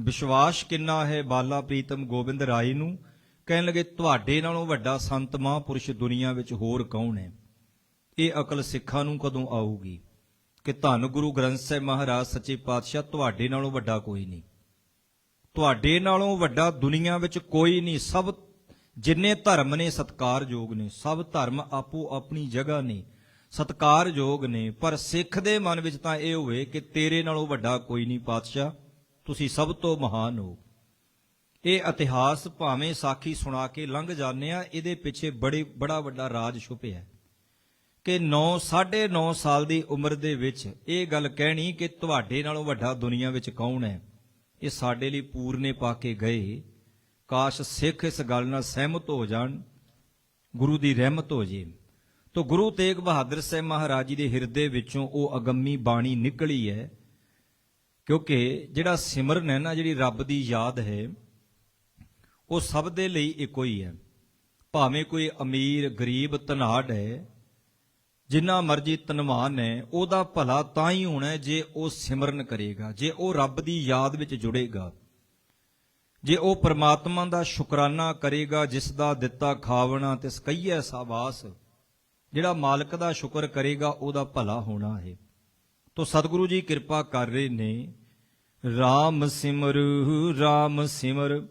ਵਿਸ਼ਵਾਸ ਕਿੰਨਾ ਹੈ ਬਾਲਾ ਪ੍ਰੀਤਮ ਗੋਬਿੰਦ ਰਾਏ ਨੂੰ? ਕਹਿਣ ਲੱਗੇ, ਤੁਹਾਡੇ ਨਾਲੋਂ ਵੱਡਾ ਸੰਤ ਮਹਾਂਪੁਰਸ਼ ਦੁਨੀਆ ਵਿੱਚ ਹੋਰ ਕੌਣ ਹੈ? ਇਹ ਅਕਲ ਸਿੱਖਾਂ ਨੂੰ ਕਦੋਂ ਆਊਗੀ? ਕਿ ਧੰਨ ਗੁਰੂ ਗ੍ਰੰਥ ਸਾਹਿਬ ਮਹਾਰਾਜ ਸੱਚੇ ਪਾਤਸ਼ਾਹ ਤੁਹਾਡੇ ਨਾਲੋਂ ਵੱਡਾ ਕੋਈ ਨਹੀਂ। ਤੁਹਾਡੇ ਨਾਲੋਂ ਵੱਡਾ ਦੁਨੀਆ ਵਿੱਚ ਕੋਈ ਨਹੀਂ। ਸਭ ਜਿੰਨੇ ਧਰਮ ਨੇ ਸਤਕਾਰਯੋਗ ਨੇ। ਸਭ ਧਰਮ ਆਪੋ ਆਪਣੀ ਜਗ੍ਹਾ ਨੇ। ਸਤਕਾਰਯੋਗ ਨੇ। ਪਰ ਸਿੱਖ ਦੇ ਮਨ ਵਿੱਚ ਤਾਂ ਇਹ ਹੋਵੇ ਕਿ ਤੇਰੇ ਨਾਲੋਂ ਵੱਡਾ ਕੋਈ ਨਹੀਂ ਪਾਤਸ਼ਾਹ। ਤੁਸੀਂ ਸਭ ਤੋਂ ਮਹਾਨ ਹੋ। ਇਹ ਇਤਿਹਾਸ ਭਾਵੇਂ ਸਾਖੀ ਸੁਣਾ ਕੇ ਲੰਘ ਜਾਂਦੇ ਆ, ਇਹਦੇ ਪਿੱਛੇ ਬੜੇ, ਬੜਾ ਵੱਡਾ ਰਾਜ ਛੁਪਿਆ ਹੈ। ਕਿ 9 9.5 ਸਾਲ ਦੀ ਉਮਰ ਦੇ ਵਿੱਚ ਇਹ ਗੱਲ ਕਹਿਣੀ ਕਿ ਤੁਹਾਡੇ ਨਾਲੋਂ ਵੱਡਾ ਦੁਨੀਆ ਵਿੱਚ ਕੌਣ ਹੈ? ਇਹ ਸਾਡੇ ਲਈ ਪੂਰਨੇ ਪਾ ਕੇ ਗਏ। ਕਾਸ਼ ਸਿੱਖ ਇਸ ਗੱਲ ਨਾਲ ਸਹਿਮਤ ਹੋ ਜਾਣ, ਗੁਰੂ ਦੀ ਰਹਿਮਤ ਹੋ ਜੇ। ਤੋ ਗੁਰੂ ਤੇਗ ਬਹਾਦਰ ਸਾਹਿਬ ਮਹਾਰਾਜ ਜੀ ਦੇ ਹਿਰਦੇ ਵਿੱਚੋਂ ਉਹ ਅਗੰਮੀ ਬਾਣੀ ਨਿਕਲੀ ਹੈ। ਕਿਉਂਕਿ ਜਿਹੜਾ ਸਿਮਰਨ ਹੈ ਨਾ, ਜਿਹੜੀ ਰੱਬ ਦੀ ਯਾਦ ਹੈ, ਉਹ ਸਭ ਦੇ ਲਈ ਇੱਕੋ ਹੀ ਹੈ। ਭਾਵੇਂ ਕੋਈ ਅਮੀਰ, ਗਰੀਬ, ਧਨਾੜ ਹੈ, ਜਿੰਨਾ ਮਰਜ਼ੀ ਧਨਵਾਨ ਹੈ, ਉਹਦਾ ਭਲਾ ਤਾਂ ਹੀ ਹੋਣਾ ਜੇ ਉਹ ਸਿਮਰਨ ਕਰੇਗਾ, ਜੇ ਉਹ ਰੱਬ ਦੀ ਯਾਦ ਵਿੱਚ ਜੁੜੇਗਾ। ਜੇ ਉਹ ਪ੍ਰਮਾਤਮਾ ਦਾ ਸ਼ੁਕਰਾਨਾ ਕਰੇਗਾ, ਜਿਸ ਦਾ ਦਿੱਤਾ ਖਾਵਣਾ ਤਿਸ ਕਈਐ ਸਾਬਾਸ ਜਿਹੜਾ ਮਾਲਕ ਦਾ ਸ਼ੁਕਰ ਕਰੇਗਾ, ਉਹਦਾ ਭਲਾ ਹੋਣਾ ਹੈ। ਤੋ ਸਤਿਗੁਰੂ ਜੀ ਕਿਰਪਾ ਕਰ ਰਹੇ ਨੇ। RAM ਸਿਮਰ RAM ਸਿਮਰ,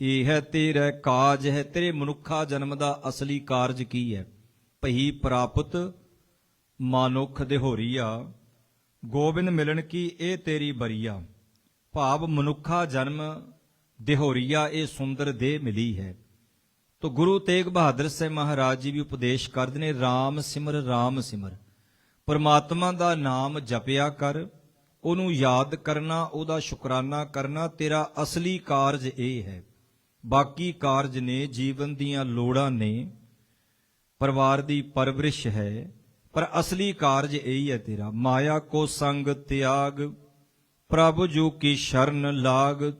ਇਹ ਹੈ ਤੇਰਾ ਕਾਜ ਹੈ, ਤੇਰੇ ਮਨੁੱਖਾ ਜਨਮ ਦਾ ਅਸਲੀ ਕਾਰਜ ਕੀ ਹੈ? ਭਈ ਪ੍ਰਾਪਤ ਮਾਨੁਖ ਦੇਹੋਰੀਆ, ਗੋਬਿੰਦ ਮਿਲਣ ਕੀ ਇਹ ਤੇਰੀ ਬਰੀਆ? ਭਾਵ ਮਨੁੱਖਾ ਜਨਮ ਦੇਹੋਰੀਆ, ਇਹ ਸੁੰਦਰ ਦੇਹ ਮਿਲੀ ਹੈ। ਤੋ ਗੁਰੂ ਤੇਗ ਬਹਾਦਰ ਸਾਹਿਬ ਮਹਾਰਾਜ ਜੀ ਵੀ ਉਪਦੇਸ਼ ਕਰਦੇ ਨੇ RAM ਸਿਮਰ RAM ਸਿਮਰ। ਪਰਮਾਤਮਾ ਦਾ ਨਾਮ ਜਪਿਆ ਕਰ, ਉਹਨੂੰ ਯਾਦ ਕਰਨਾ, ਉਹਦਾ ਸ਼ੁਕਰਾਨਾ ਕਰਨਾ, ਤੇਰਾ ਅਸਲੀ ਕਾਰਜ ਇਹ ਹੈ। ਬਾਕੀ ਕਾਰਜ ਨੇ, ਜੀਵਨ ਦੀਆਂ ਲੋੜਾਂ ਨੇ, ਪਰਿਵਾਰ ਦੀ ਪਰਵਰਿਸ਼ ਹੈ, ਪਰ ਅਸਲੀ ਕਾਰਜ ਇਹੀ ਹੈ ਤੇਰਾ। ਮਾਇਆ ਕੋ ਸੰਗ ਤਿਆਗ, ਪ੍ਰਭ ਜੋ ਕੀ ਸ਼ਰਨ ਲਾਗ,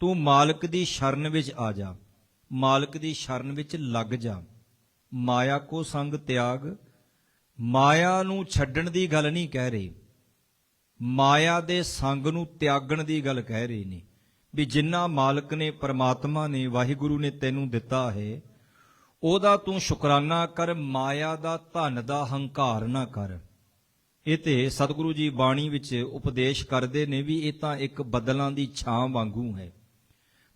ਤੂੰ ਮਾਲਕ ਦੀ ਸ਼ਰਨ ਵਿੱਚ ਆ ਜਾ, ਮਾਲਕ ਦੀ ਸ਼ਰਨ ਵਿੱਚ ਲੱਗ ਜਾ। ਮਾਇਆ ਕੋ ਸੰਗ ਤਿਆਗ ਮਾਇਆ ਨੂੰ ਛੱਡਣ ਦੀ ਗੱਲ ਨਹੀਂ ਕਹਿ ਰਹੀ। ਮਾਇਆ ਦੇ ਸੰਗ ਨੂੰ ਤਿਆਗਣ ਦੀ ਗੱਲ ਕਹਿ ਰਹੇ ਨੇ। ਵੀ ਜਿੰਨਾ ਮਾਲਕ ਨੇ, ਪਰਮਾਤਮਾ ਨੇ, ਵਾਹਿਗੁਰੂ ਨੇ ਤੈਨੂੰ ਦਿੱਤਾ ਹੈ, ਉਹਦਾ ਤੂੰ ਸ਼ੁਕਰਾਨਾ ਕਰ, ਮਾਇਆ ਦਾ ਧਨ ਦਾ ਹੰਕਾਰ ਨਾ ਕਰ। ਇਹ ਤੇ ਸਤਿਗੁਰੂ ਜੀ ਬਾਣੀ ਵਿੱਚ ਉਪਦੇਸ਼ ਕਰਦੇ ਨੇ ਵੀ ਇਹ ਤਾਂ ਇੱਕ ਬਦਲਾਂ ਦੀ ਛਾਂ ਵਾਂਗੂ ਹੈ।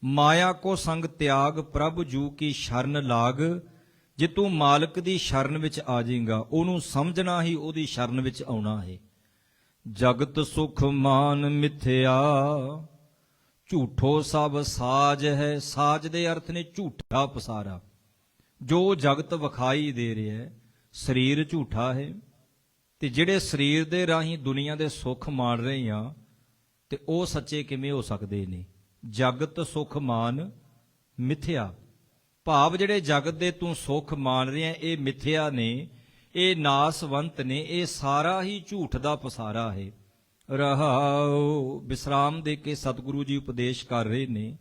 ਮਾਇਆ ਕੋ ਸੰਗ ਤਿਆਗ, ਪ੍ਰਭ ਜੂ ਕੀ ਸ਼ਰਨ ਲਾਗ ਜੇ ਤੂੰ ਮਾਲਕ ਦੀ ਸ਼ਰਨ ਵਿੱਚ ਆ ਜਾਏਗਾ, ਉਹਨੂੰ ਸਮਝਣਾ ਹੀ ਉਹਦੀ ਸ਼ਰਨ ਵਿੱਚ ਆਉਣਾ ਹੈ। ਜਗਤ ਸੁਖ ਮਾਨ ਮਿਥਿਆ, ਝੂਠੋ ਸਭ ਸਾਜ ਹੈ, ਸਾਜ ਦੇ ਅਰਥ ਨੇ ਝੂਠਾ ਪਸਾਰਾ। ਜੋ ਜਗਤ ਵਿਖਾਈ ਦੇ ਰਿਹਾ ਹੈ, ਸਰੀਰ ਝੂਠਾ ਹੈ। ਤੇ ਜਿਹੜੇ ਸਰੀਰ ਦੇ ਰਾਹੀਂ ਦੁਨੀਆ ਦੇ ਸੁੱਖ ਮਾਣ ਰਹੇ ਆ ਤੇ ਉਹ ਸੱਚੇ ਕਿਵੇਂ ਹੋ ਸਕਦੇ ਨੇ? ਜਗਤ ਸੁਖ ਮਾਨ ਮਿਥਿਆ। ਭਾਵ ਜਿਹੜੇ ਜਗਤ ਦੇ ਤੂੰ ਸੁਖ ਮਾਣ ਰਿਹਾ ਇਹ ਮਿਥਿਆ ਨੇ, ਇਹ ਨਾਸਵੰਤ ਨੇ, ਇਹ ਸਾਰਾ ਹੀ ਝੂਠ ਦਾ ਪਸਾਰਾ ਹੈ। ਰਹਾਉ ਵਿਸਰਾਮ ਦੇ ਕੇ ਸਤਿਗੁਰੂ ਜੀ ਉਪਦੇਸ਼ ਕਰ ਰਹੇ ਨੇ।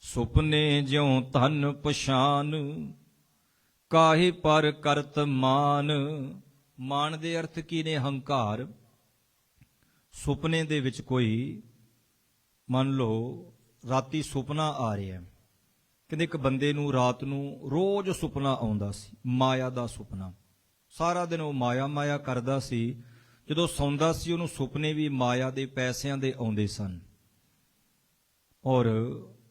ਸੁਪਨੇ ਜਿਉ ਧਨ ਪਛਾਨ, ਕਾਹੇ ਪਰ ਕਰਤ ਮਾਨ ਮਾਨ ਦੇ ਅਰਥ ਕੀ ਨੇ ਹੰਕਾਰ? ਸੁਪਨੇ ਦੇ ਵਿੱਚ ਕੋਈ, ਮੰਨ ਲਓ, ਰਾਤੀ ਸੁਪਨਾ ਆ ਰਿਹਾ ਕਹਿੰਦੇ ਇੱਕ ਬੰਦੇ ਨੂੰ ਰਾਤ ਨੂੰ ਰੋਜ਼ ਸੁਪਨਾ ਆਉਂਦਾ ਸੀ, ਮਾਇਆ ਦਾ ਸੁਪਨਾ। ਸਾਰਾ ਦਿਨ ਉਹ ਮਾਇਆ ਮਾਇਆ ਕਰਦਾ ਸੀ, ਜਦੋਂ ਸੌਂਦਾ ਸੀ ਉਹਨੂੰ ਸੁਪਨੇ ਵੀ ਮਾਇਆ ਦੇ ਪੈਸਿਆਂ ਦੇ ਆਉਂਦੇ ਸਨ। ਔਰ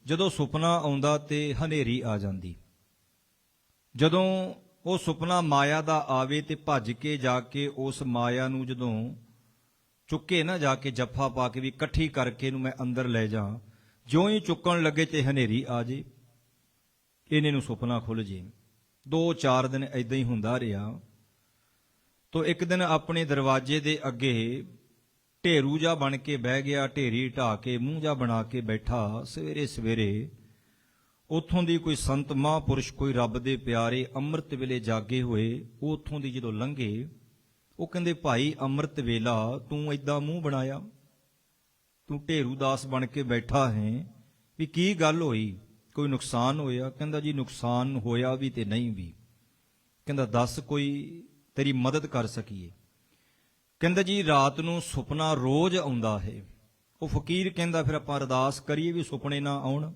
ਜਦੋਂ ਸੁਪਨਾ ਆਉਂਦਾ ਤੇ ਹਨੇਰੀ ਆ ਜਾਂਦੀ। ਜਦੋਂ ਉਹ ਸੁਪਨਾ ਮਾਇਆ ਦਾ ਆਵੇ ਤੇ ਭੱਜ ਕੇ ਜਾ ਕੇ ਉਸ ਮਾਇਆ ਨੂੰ ਜਦੋਂ ਚੁੱਕੇ ਨਾ ਜਾ ਕੇ ਜੱਫਾ ਪਾ ਕੇ ਵੀ ਇਕੱਠੀ ਕਰਕੇ ਇਹਨੂੰ ਮੈਂ ਅੰਦਰ ਲੈ ਜਾ ਜਿਉਂ ਹੀ ਚੁੱਕਣ ਲੱਗੇ ਤੇ ਹਨੇਰੀ ਆ ਜੇ। ਇਹਨੇ ਨੂੰ ਸੁਪਨਾ ਖੁੱਲ ਜੇ। ਦੋ ਚਾਰ ਦਿਨ ਐਦਾਂ ਹੀ ਹੁੰਦਾ ਰਿਹਾ। ਤੋ ਇੱਕ ਦਿਨ ਆਪਣੇ ਦਰਵਾਜ਼ੇ ਦੇ ਅੱਗੇ ਢੇਰੂ ਜਾ ਬਣ ਕੇ ਬਹਿ ਗਿਆ, ਢੇਰੀ ਢਾ ਕੇ, ਮੂੰਹ ਜਾ ਬਣਾ ਕੇ ਬੈਠਾ ਸਵੇਰੇ ਸਵੇਰੇ। ਉਥੋਂ ਦੀ ਕੋਈ ਸੰਤ ਮਹਾਂਪੁਰਸ਼, ਕੋਈ ਰੱਬ ਦੇ ਪਿਆਰੇ ਅੰਮ੍ਰਿਤ ਵੇਲੇ ਜਾਗੇ ਹੋਏ, ਉਹ ਉਥੋਂ ਦੀ ਜਦੋਂ ਲੰਘੇ, ਉਹ ਕਹਿੰਦੇ, ਭਾਈ ਅੰਮ੍ਰਿਤ ਵੇਲਾ, ਤੂੰ ਐਦਾਂ ਮੂੰਹ ਬਣਾਇਆ। ਤੂੰ ਢੇਰੂ ਦਾਸ ਬਣ ਕੇ ਬੈਠਾ ਹੈ ਵੀ ਕੀ ਗੱਲ ਹੋਈ? ਕੋਈ ਨੁਕਸਾਨ ਹੋਇਆ? ਕਹਿੰਦਾ ਜੀ, ਨੁਕਸਾਨ ਹੋਇਆ ਵੀ ਤੇ ਨਹੀਂ ਵੀ। ਕਹਿੰਦਾ, ਦੱਸ ਕੋਈ ਤੇਰੀ ਮਦਦ ਕਰ ਸਕੀਏ। ਕਹਿੰਦਾ ਜੀ, ਰਾਤ ਨੂੰ ਸੁਪਨਾ ਰੋਜ਼ ਆਉਂਦਾ ਹੈ। ਉਹ ਫਕੀਰ ਕਹਿੰਦਾ, ਫਿਰ ਆਪਾਂ ਅਰਦਾਸ ਕਰੀਏ ਵੀ ਸੁਪਨੇ ਨਾ ਆਉਣ।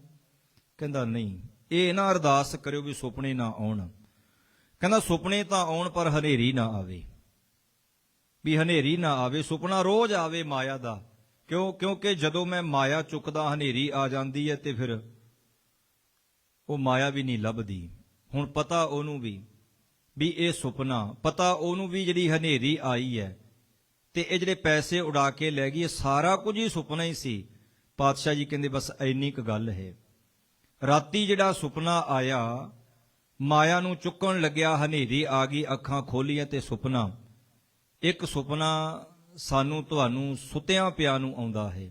ਕਹਿੰਦਾ, ਨਹੀਂ। ਇਹ ਨਾ ਅਰਦਾਸ ਕਰਿਓ ਵੀ ਸੁਪਨੇ ਨਾ ਆਉਣ। ਕਹਿੰਦਾ, ਸੁਪਨੇ ਤਾਂ ਆਉਣ, ਪਰ ਹਨੇਰੀ ਨਾ ਆਵੇ। ਵੀ ਹਨੇਰੀ ਨਾ ਆਵੇ, ਸੁਪਨਾ ਰੋਜ਼ ਆਵੇ ਮਾਇਆ ਦਾ। ਕਿਉਂ? ਕਿਉਂਕਿ ਜਦੋਂ ਮੈਂ ਮਾਇਆ ਚੁੱਕਦਾ, ਹਨੇਰੀ ਆ ਜਾਂਦੀ ਹੈ ਤੇ ਫਿਰ ਉਹ ਮਾਇਆ ਵੀ ਨਹੀਂ ਲੱਭਦੀ। ਹੁਣ ਪਤਾ ਉਹਨੂੰ ਵੀ ਵੀ ਇਹ ਸੁਪਨਾ, ਪਤਾ ਉਹਨੂੰ ਵੀ ਜਿਹੜੀ ਹਨੇਰੀ ਆਈ ਹੈ ਤੇ ਇਹ ਜਿਹੜੇ ਪੈਸੇ ਉਡਾ ਕੇ ਲੈ ਗਈ, ਇਹ ਸਾਰਾ ਕੁਝ ਹੀ ਸੁਪਨਾ ਹੀ ਸੀ। ਪਾਤਸ਼ਾਹ ਜੀ ਕਹਿੰਦੇ, ਬਸ ਇੰਨੀ ਕੁ ਗੱਲ ਹੈ। ਰਾਤੀ ਜਿਹੜਾ ਸੁਪਨਾ ਆਇਆ, ਮਾਇਆ ਨੂੰ ਚੁੱਕਣ ਲੱਗਿਆ, ਹਨੇਰੀ ਆ ਗਈ, ਅੱਖਾਂ ਖੋਲੀਆਂ ਤੇ ਸੁਪਨਾ। ਇੱਕ ਸੁਪਨਾ ਸਾਨੂੰ ਤੁਹਾਨੂੰ ਸੁੱਤਿਆਂ ਪਿਆ ਨੂੰ ਆਉਂਦਾ ਹੈ।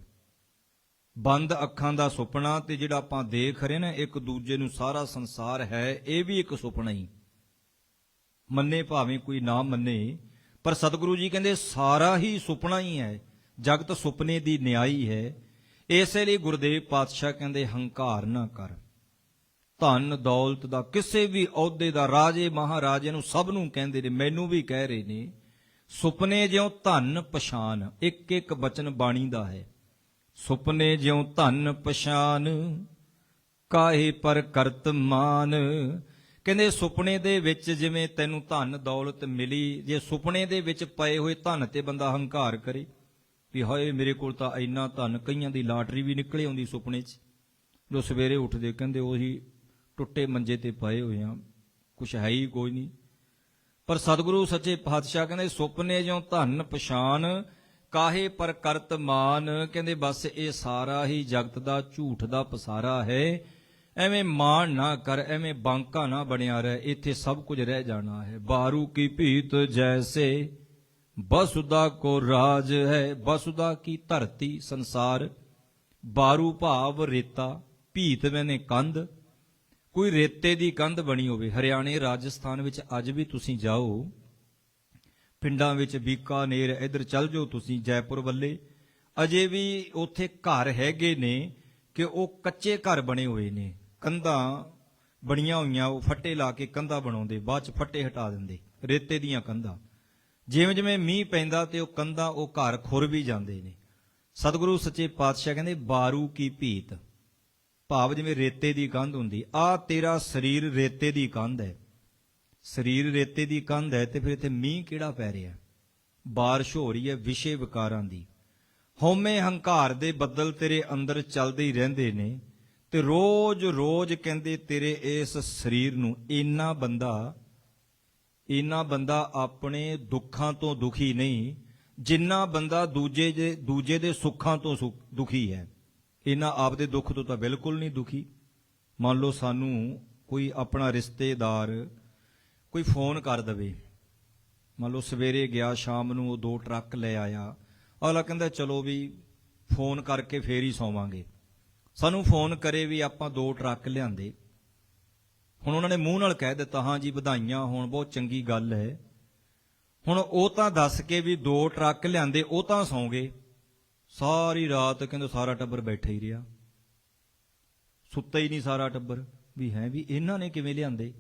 ਬੰਦ ਅੱਖਾਂ ਦਾ ਸੁਪਨਾ ਤੇ ਜਿਹੜਾ ਆਪਾਂ ਦੇਖ ਰਹੇ ਨਾ, ਇੱਕ ਦੂਜੇ ਨੂੰ ਸਾਰਾ ਸੰਸਾਰ ਹੈ, ਇਹ ਵੀ ਇੱਕ ਸੁਪਨਾ ਹੀ। ਮੰਨੇ ਭਾਵੇਂ ਕੋਈ ਨਾ ਮੰਨੇ, ਪਰ ਸਤਿਗੁਰੂ ਜੀ ਕਹਿੰਦੇ ਸਾਰਾ ਹੀ ਸੁਪਨਾ ਹੀ ਹੈ, ਜਗਤ ਸੁਪਨੇ ਦੀ ਨਿਆਈ ਹੈ। ਇਸੇ ਲਈ ਗੁਰਦੇਵ ਪਾਤਸ਼ਾਹ ਕਹਿੰਦੇ, ਹੰਕਾਰ ਨਾ ਕਰ। ਧਨ, ਦੌਲਤ ਦਾ ਕਿਸੇ ਵੀ ਅਹੁਦੇ ਦਾ ਰਾਜੇ, ਮਹਾਰਾਜੇ ਨੂੰ ਸਭ ਨੂੰ ਕਹਿੰਦੇ ਨੇ, ਮੈਨੂੰ ਵੀ ਕਹਿ ਰਹੇ ਨੇ, ਸੁਪਨੇ ਜਿਉ ਧਨ, ਪਛਾਨ ਇੱਕ ਇੱਕ ਬਚਨ ਬਾਣੀ ਦਾ ਹੈ। ਸੁਪਨੇ ਜਿਉ ਧਨ ਪਛਾਨ, ਕਾਹੇ ਪਰ ਕਰਤ ਮਾਨ। ਕਹਿੰਦੇ ਸੁਪਨੇ ਦੇ ਵਿੱਚ ਜਿਵੇਂ ਤੈਨੂੰ ਧਨ ਦੌਲਤ ਮਿਲੀ, ਜੇ ਸੁਪਨੇ ਦੇ ਵਿੱਚ ਪਏ ਹੋਏ ਧਨ ਤੇ ਬੰਦਾ ਹੰਕਾਰ ਕਰੇ, ਵੀ ਹਾਏ ਮੇਰੇ ਕੋਲ ਤਾਂ ਇੰਨਾ ਧਨ, ਕਈਆਂ ਦੀ ਲਾਟਰੀ ਵੀ ਨਿਕਲੇ ਆਉਂਦੀ ਸੁਪਨੇ 'ਚ। ਜੋ ਸਵੇਰੇ ਉੱਠਦੇ ਕਹਿੰਦੇ ਉਹੀ ਟੁੱਟੇ ਮੰਜੇ ਤੇ ਪਏ ਹੋਏ ਆ, ਕੁਛ ਹੈ ਹੀ ਕੋਈ ਨਹੀਂ। ਪਰ ਸਤਿਗੁਰੂ ਸੱਚੇ ਪਾਤਸ਼ਾਹ ਕਹਿੰਦੇ ਸੁਪਨੇ ਜਿਉ ਧਨ ਪਛਾਨ ਕਾਹੇ ਪਰ ਕਰਤ ਮਾਨ? ਕਹਿੰਦੇ, ਬਸ ਇਹ ਸਾਰਾ ਹੀ ਜਗਤ ਦਾ ਝੂਠ ਦਾ ਪਸਾਰਾ ਹੈ। ਐਵੇਂ ਮਾਣ ਨਾ ਕਰ, ਐਵੇਂ ਬਾਂਕਾ ਨਾ ਬਣਿਆ ਰਹਿ। ਇੱਥੇ ਸਭ ਕੁਝ ਰਹਿ ਜਾਣਾ ਹੈ। ਬਾਰੂ ਕੀ ਭੀਤ ਜੈਸੇ, ਬਸੁਦਾ ਕੋ ਰਾਜ ਹੈ। ਬਸੁਦਾ ਕੀ ਧਰਤੀ ਸੰਸਾਰ, ਬਾਰੂ ਭਾਵ ਰੇਤਾ, ਭੀਤ ਮੈਨੇ ਕੰਧ। ਕੋਈ ਰੇਤੇ ਦੀ ਕੰਧ ਬਣੀ ਹੋਵੇ, ਹਰਿਆਣੇ, ਰਾਜਸਥਾਨ ਵਿੱਚ ਅੱਜ ਵੀ ਤੁਸੀਂ ਜਾਓ ਪਿੰਡਾਂ ਵਿੱਚ ਬੀਕਾਨੇਰ, ਇੱਧਰ ਚੱਲ ਜਾਓ ਤੁਸੀਂ ਜੈਪੁਰ ਵੱਲੇ। ਅਜੇ ਵੀ ਉੱਥੇ ਘਰ ਹੈਗੇ ਨੇ ਕਿ ਉਹ ਕੱਚੇ ਘਰ ਬਣੇ ਹੋਏ ਨੇ। ਕੰਧਾਂ ਬਣੀਆਂ ਹੋਈਆਂ, ਉਹ ਫੱਟੇ ਲਾ ਕੇ ਕੰਧਾਂ ਬਣਾਉਂਦੇ, ਬਾਅਦ ਚ ਫੱਟੇ ਹਟਾ ਦਿੰਦੇ, ਰੇਤੇ ਦੀਆਂ ਕੰਧਾਂ। ਜਿਵੇਂ ਜਿਵੇਂ ਮੀਂਹ ਪੈਂਦਾ ਤੇ ਉਹ ਕੰਧਾਂ, ਉਹ ਘਰ ਖੁਰ ਵੀ ਜਾਂਦੇ ਨੇ। ਸਤਿਗੁਰੂ ਸੱਚੇ ਪਾਤਸ਼ਾਹ ਕਹਿੰਦੇ, ਬਾਰੂ ਕੀ ਭੀਤ? ਭਾਵ ਜਿਵੇਂ ਰੇਤੇ ਦੀ ਕੰਧ ਹੁੰਦੀ ਆ ਤੇਰਾ ਸਰੀਰ ਰੇਤੇ ਦੀ ਕੰਧ ਹੈ। ਸਰੀਰ ਰੇਤੇ ਦੀ ਕੰਧ ਹੈ ਤੇ ਫਿਰ ਇੱਥੇ ਮੀਂਹ ਕਿਹੜਾ ਪੈ ਰਿਹਾ? ਬਾਰਿਸ਼ ਹੋ ਰਹੀ ਹੈ ਵਿਸ਼ੇ ਵਿਕਾਰਾਂ ਦੀ। ਹਉਮੈ ਹੰਕਾਰ ਦੇ ਬੱਦਲ ਤੇਰੇ ਅੰਦਰ ਚੱਲਦੇ ਹੀ ਰਹਿੰਦੇ ਨੇ ਤੇ ਰੋਜ਼-ਰੋਜ਼ ਕਹਿੰਦੇ ਤੇਰੇ ਇਸ ਸਰੀਰ ਨੂੰ, ਇੰਨਾ ਬੰਦਾ ਇੰਨਾ ਬੰਦਾ ਆਪਣੇ ਦੁੱਖਾਂ ਤੋਂ ਦੁਖੀ ਨਹੀਂ, ਜਿੰਨਾ ਬੰਦਾ ਦੂਜੇ ਦੇ ਦੂਜੇ ਦੇ ਸੁੱਖਾਂ ਤੋਂ ਸੁਖ- ਦੁਖੀ ਹੈ। ਇਹਨਾਂ ਆਪਦੇ ਦੁੱਖ ਤੋਂ ਤਾਂ ਬਿਲਕੁਲ ਨਹੀਂ ਦੁਖੀ। ਮੰਨ ਲਓ ਸਾਨੂੰ ਕੋਈ ਆਪਣਾ ਰਿਸ਼ਤੇਦਾਰ ਕੋਈ ਫੋਨ ਕਰ ਦਵੇ। ਮੰਨ ਲਓ ਸਵੇਰੇ ਗਿਆ, ਸ਼ਾਮ ਨੂੰ ਉਹ ਦੋ ਟਰੱਕ ਲੈ ਆਇਆ। ਅਗਲਾ ਕਹਿੰਦਾ, ਚਲੋ ਵੀ ਫੋਨ ਕਰਕੇ ਫੇਰ ਹੀ ਸੌਵਾਂਗੇ। ਸਾਨੂੰ ਫੋਨ ਕਰੇ ਵੀ ਆਪਾਂ ਦੋ ਟਰੱਕ ਲਿਆਂਦੇ। ਹੁਣ ਉਹਨਾਂ ਨੇ ਮੂੰਹ ਨਾਲ ਕਹਿ ਦਿੱਤਾ, ਹਾਂ ਜੀ, ਵਧਾਈਆਂ, ਹੋਣ ਬਹੁਤ ਚੰਗੀ ਗੱਲ ਹੈ। ਹੁਣ ਉਹ ਤਾਂ ਦੱਸ ਕੇ ਵੀ ਦੋ ਟਰੱਕ ਲਿਆਂਦੇ, ਉਹ ਤਾਂ ਸੌਂਗੇ। ਸਾਰੀ ਰਾਤ ਕਹਿੰਦੇ ਸਾਰਾ ਟੱਬਰ ਬੈਠਾ ਹੀ ਰਿਹਾ। ਸੁੱਤਾ ਹੀ ਨਹੀਂ ਸਾਰਾ ਟੱਬਰ। ਵੀ ਹੈ, ਵੀ ਇਹਨਾਂ ਨੇ ਕਿਵੇਂ ਲਿਆਂਦੇ?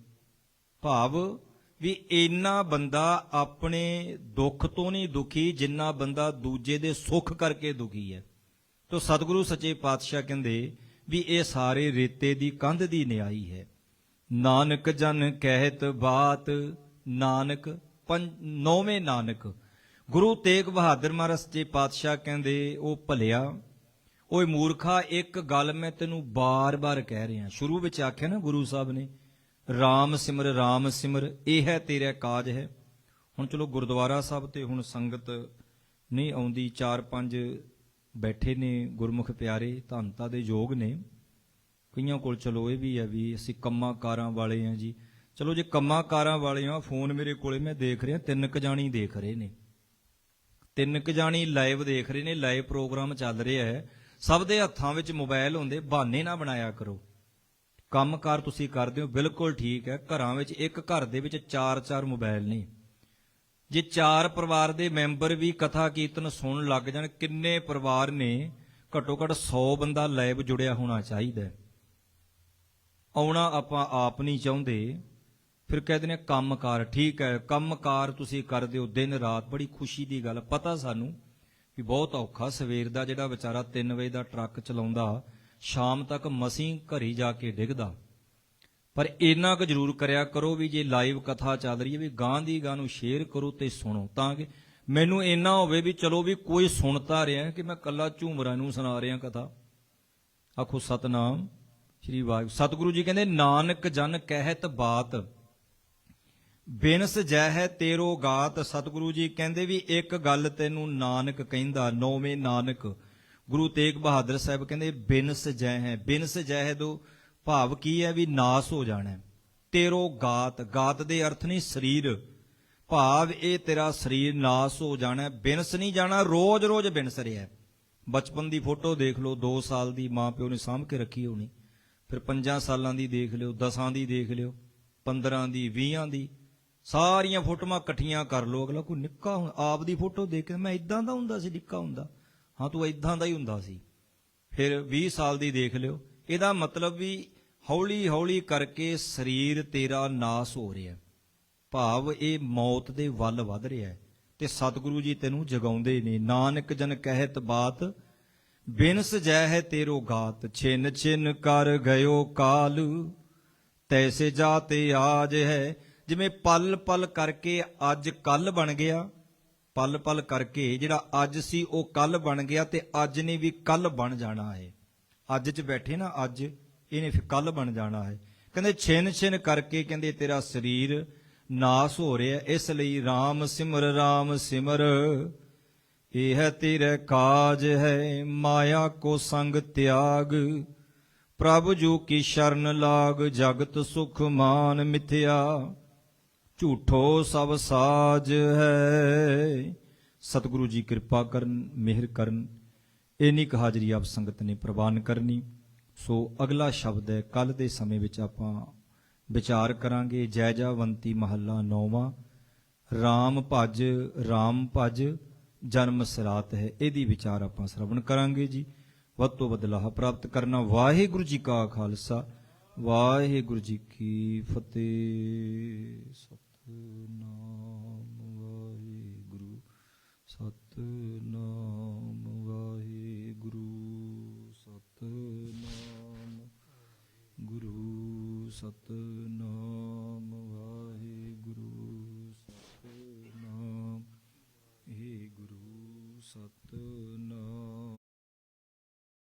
ਭਾਵ ਵੀ ਇੰਨਾ ਬੰਦਾ ਆਪਣੇ ਦੁੱਖ ਤੋਂ ਨਹੀਂ ਦੁਖੀ, ਜਿੰਨਾ ਬੰਦਾ ਦੂਜੇ ਦੇ ਸੁੱਖ ਕਰਕੇ ਦੁਖੀ ਹੈ। ਤੋ ਸਤਿਗੁਰੂ ਸੱਚੇ ਪਾਤਸ਼ਾਹ ਕਹਿੰਦੇ ਵੀ ਇਹ ਸਾਰੇ ਰੇਤੇ ਦੀ ਕੰਧ ਦੀ ਨਿਆਈ ਹੈ। ਨਾਨਕ ਜਨ ਕਹਿਤ ਬਾਤ, ਨਾਨਕ ਪੰਜ, ਨੌਵੇਂ ਨਾਨਕ। ਗੁਰੂ ਤੇਗ ਬਹਾਦਰ ਮਹਾਰਾਜ ਸੱਚੇ ਪਾਤਸ਼ਾਹ ਕਹਿੰਦੇ, ਉਹ ਭਲਿਆ, ਓਏ ਮੂਰਖਾ, ਇੱਕ ਗੱਲ ਮੈਂ ਤੈਨੂੰ ਬਾਰ-ਬਾਰ ਕਹਿ ਰਿਹਾ। ਸ਼ੁਰੂ ਵਿੱਚ ਆਖਿਆ ਨਾ ਗੁਰੂ ਸਾਹਿਬ ਨੇ RAM ਸਿਮਰ RAM ਸਿਮਰ, ਇਹ ਹੈ ਤੇਰਾ ਕਾਜ ਹੈ। ਹੁਣ ਚਲੋ ਗੁਰਦੁਆਰਾ ਸਾਹਿਬ ਤੇ ਹੁਣ ਸੰਗਤ ਨਹੀਂ ਆਉਂਦੀ। 4-5 ਬੈਠੇ ਨੇ ਗੁਰਮੁਖ ਪਿਆਰੇ, ਧੰਨਤਾ ਦੇ ਯੋਗ ਨੇ। ਕਈਆਂ ਕੋਲ ਚਲੋ ਇਹ ਵੀ ਹੈ ਵੀ ਅਸੀਂ ਕੰਮਾਂ ਕਾਰਾਂ ਵਾਲੇ ਆ ਜੀ। ਚਲੋ ਜੇ ਕੰਮਾਂ ਕਾਰਾਂ ਵਾਲੇ ਆ ਫੋਨ ਮੇਰੇ ਕੋਲੇ ਮੈਂ ਦੇਖ ਰਿਹਾ, ਤਿੰਨ ਕ ਜਾਣੀ ਦੇਖ ਰਹੇ ਨੇ। ਤਿੰਨ ਕ ਜਾਣੀ ਲਾਈਵ ਦੇਖ ਰਹੇ ਨੇ ਲਾਈਵ ਪ੍ਰੋਗਰਾਮ ਚੱਲ ਰਿਹਾ ਹੈ। ਸਭ ਦੇ ਹੱਥਾਂ ਵਿੱਚ ਮੋਬਾਈਲ ਹੁੰਦੇ, ਬਹਾਨੇ ਨਾ ਬਣਾਇਆ ਕਰੋ। ਕੰਮਕਾਰ ਤੁਸੀਂ ਕਰਦੇ ਹੋ, ਬਿਲਕੁਲ ਠੀਕ ਹੈ। ਘਰਾਂ ਵਿੱਚ ਇੱਕ ਘਰ ਦੇ ਵਿੱਚ 4-4 ਮੋਬਾਈਲ ਨੇ। ਜੇ ਚਾਰ ਪਰਿਵਾਰ ਦੇ ਮੈਂਬਰ ਵੀ ਕਥਾ ਕੀਰਤਨ ਸੁਣਨ ਲੱਗ ਜਾਣ, ਕਿੰਨੇ ਪਰਿਵਾਰ ਨੇ ਘੱਟੋ ਘੱਟ 100 ਬੰਦਾ ਲਾਈਵ ਜੁੜਿਆ ਹੋਣਾ ਚਾਹੀਦਾ ਆਉਣਾ ਆਪਾਂ ਆਪ ਨਹੀਂ ਚਾਹੁੰਦੇ। ਫਿਰ ਕਹਿੰਦੇ ਨੇ ਕੰਮਕਾਰ ਠੀਕ ਹੈ, ਕੰਮਕਾਰ ਤੁਸੀਂ ਕਰਦੇ ਹੋ ਦਿਨ ਰਾਤ। ਬੜੀ ਖੁਸ਼ੀ ਦੀ ਗੱਲ, ਪਤਾ ਸਾਨੂੰ ਵੀ ਬਹੁਤ ਔਖਾ ਸਵੇਰ ਦਾ ਜਿਹੜਾ ਵਿਚਾਰਾ 3 ਵਜੇ ਦਾ ਟਰੱਕ ਚਲਾਉਂਦਾ ਸ਼ਾਮ ਤੱਕ ਮਸੀਂ ਘਰੀ ਜਾ ਕੇ ਡਿੱਗਦਾ। ਪਰ ਇੰਨਾ ਕੁ ਜ਼ਰੂਰ ਕਰਿਆ ਕਰੋ ਵੀ ਜੇ ਲਾਈਵ ਕਥਾ ਚੱਲ ਰਹੀ ਹੈ, ਵੀ ਗਾਂ ਦੀ ਗਾਂ ਨੂੰ ਸ਼ੇਅਰ ਕਰੋ ਤੇ ਸੁਣੋ, ਤਾਂ ਕਿ ਮੈਨੂੰ ਇੰਨਾ ਹੋਵੇ ਵੀ ਚਲੋ ਵੀ ਕੋਈ ਸੁਣਤਾ ਰਿਹਾ ਕਿ ਮੈਂ ਕੱਲਾ ਝੂਮਰਾਂ ਨੂੰ ਸੁਣਾ ਰਿਹਾ ਕਥਾ। ਆਖੋ, ਸਤਨਾਮ, ਸ਼੍ਰੀ ਵਾਹਿਗੁਰੂ। ਸਤਿਗੁਰੂ ਜੀ ਕਹਿੰਦੇ, ਨਾਨਕ ਜਨ ਕਹਿਤ ਬਾਤ, ਬਿਨਸ ਜੈ ਹੈ ਤੇਰੋ ਗਾਤ। ਸਤਿਗੁਰੂ ਜੀ ਕਹਿੰਦੇ ਵੀ ਇੱਕ ਗੱਲ ਤੈਨੂੰ ਨਾਨਕ ਕਹਿੰਦਾ, ਨੌਵੇਂ ਨਾਨਕ। ਗੁਰੂ ਤੇਗ ਬਹਾਦਰ ਸਾਹਿਬ ਕਹਿੰਦੇ ਬਿਨਸ ਜੈ ਹੈ ਬਿਨਸ ਜੈ ਹੈ ਦੋ, ਭਾਵ ਕੀ ਹੈ ਵੀ ਨਾਸ ਹੋ ਜਾਣਾ ਹੈ। ਤੇਰੋ ਗਾਤ ਗਾਤ ਦੇ ਅਰਥ ਨਹੀਂ ਸਰੀਰ। ਭਾਵ ਇਹ ਤੇਰਾ ਸਰੀਰ ਨਾਸ ਹੋ ਜਾਣਾ ਬਿਨਸ ਨਹੀਂ ਜਾਣਾ, ਰੋਜ਼-ਰੋਜ਼ ਬਿਨਸ ਰਿਹਾ ਬਚਪਨ ਦੀ ਫੋਟੋ ਦੇਖ ਲਓ 2 ਸਾਲ ਦੀ ਮਾਂ ਪਿਓ ਨੇ ਸਾਂਭ ਕੇ ਰੱਖੀ ਹੋਣੀ। ਫਿਰ 5 ਸਾਲਾਂ ਦੀ ਦੇਖ ਲਿਓ 10 ਦੀ ਦੇਖ ਲਿਓ 15 ਦੀ 20 ਦੀ, ਸਾਰੀਆਂ ਫੋਟੋਆਂ ਇਕੱਠੀਆਂ ਕਰ ਲਓ, ਅਗਲਾ ਕੋਈ ਨਿੱਕਾ ਹੁਣ ਆਪ ਦੀ ਫੋਟੋ ਦੇਖ ਕੇ, ਮੈਂ ਇਦਾਂ ਦਾ ਹੁੰਦਾ ਸੀ, ਨਿੱਕਾ ਹੁੰਦਾ। ਹਾਂ, ਤੂੰ ਇਦਾਂ ਦਾ ਹੀ ਹੁੰਦਾ ਸੀ। ਫਿਰ 20 ਸਾਲ ਦੀ ਦੇਖ ਲਿਓ। ਇਹਦਾ ਮਤਲਬ ਵੀ ਹੌਲੀ ਹੌਲੀ ਕਰਕੇ ਸਰੀਰ ਤੇਰਾ ਨਾਸ ਹੋ ਰਿਹਾ। ਭਾਵ ਇਹ ਮੌਤ ਦੇ ਵੱਲ ਵੱਧ ਰਿਹਾ। ਹੈ ਤੇ ਸਤਿਗੁਰੂ ਜੀ ਤੈਨੂੰ ਜਗਾਉਂਦੇ ਨੇ। ਨਾਨਕ ਜਨ ਕਹਿਤ ਬਾਤ ਬਿਨਸ ਜੈ ਹੈ ਤੇਰੋ ਗਾਤ। ਛਿਨ ਛਿਨ ਕਰ ਗਇਓ ਕਾਲ, ਤੈਸੇ ਜਾਤੇ ਆਜ ਹੈ। ਜਿਵੇਂ ਪਲ ਪਲ ਕਰਕੇ ਅੱਜ ਕੱਲ ਬਣ ਗਿਆ। ਪਲ ਪਲ ਕਰਕੇ ਜਿਹੜਾ ਅੱਜ ਸੀ ਉਹ ਕੱਲ ਬਣ ਗਿਆ ਤੇ ਅੱਜ ਨੇ ਵੀ ਕੱਲ ਬਣ ਜਾਣਾ ਹੈ। ਅੱਜ 'ਚ ਬੈਠੇ ਨਾ ਅੱਜ ਇਹਨੇ ਫਿਰ ਕੱਲ ਬਣ ਜਾਣਾ ਹੈ। ਕਹਿੰਦੇ ਛਿਨ ਛਿਨ ਕਰਕੇ ਕਹਿੰਦੇ ਤੇਰਾ ਸਰੀਰ ਨਾਸ ਹੋ ਰਿਹਾ ਇਸ ਲਈ RAM ਸਿਮਰ RAM ਸਿਮਰ। ਇਹ ਹੈ ਤੇਰੇ ਕਾਜ ਹੈ, ਮਾਇਆ ਕੋ ਸੰਗ ਤਿਆਗ। ਪ੍ਰਭ ਜੋ ਕੀ ਸ਼ਰਨ ਲਾਗ, ਜਗਤ ਸੁਖ ਮਾਨ ਮਿਥਿਆ। ਝੂਠੋ ਸਭ ਸਾਜ ਹੈ। ਸਤਿਗੁਰੂ ਜੀ ਕਿਰਪਾ ਕਰਨ, ਮਿਹਰ ਕਰਨ। ਇੰਨੀ ਕੁ ਹਾਜ਼ਰੀ ਆਪ ਸੰਗਤ ਨੇ ਪ੍ਰਵਾਨ ਕਰਨੀ। ਸੋ ਅਗਲਾ ਸ਼ਬਦ ਹੈ ਕੱਲ ਦੇ ਸਮੇਂ ਵਿੱਚ ਆਪਾਂ ਵਿਚਾਰ ਕਰਾਂਗੇ। ਜੈ ਜਾਵੰਤੀ ਮਹੱਲਾ ਨੌਵਾਂ। RAM ਭਜ RAM ਭਜ, ਜਨਮ ਸਰਾਤ ਹੈ। ਇਹਦੀ ਵਿਚਾਰ ਆਪਾਂ ਸ਼ਰਵਣ ਕਰਾਂਗੇ ਜੀ। ਵੱਧ ਤੋਂ ਵੱਧ ਲਾਹਾ ਪ੍ਰਾਪਤ ਕਰਨਾ। ਵਾਹਿਗੁਰੂ ਜੀ ਕਾ ਖਾਲਸਾ। ਵਾਹਿਗੁਰੂ ਜੀ ਕੀ ਫਤਿਹ। ਸਤਨਾਮ ਵਾਹਿਗੁਰੂ ਸਤਨਾਮ ਵਾਹਿਗੁਰੂ ਸਤਨਾਮ ਗੁਰੂ ਸਤਨਾਮ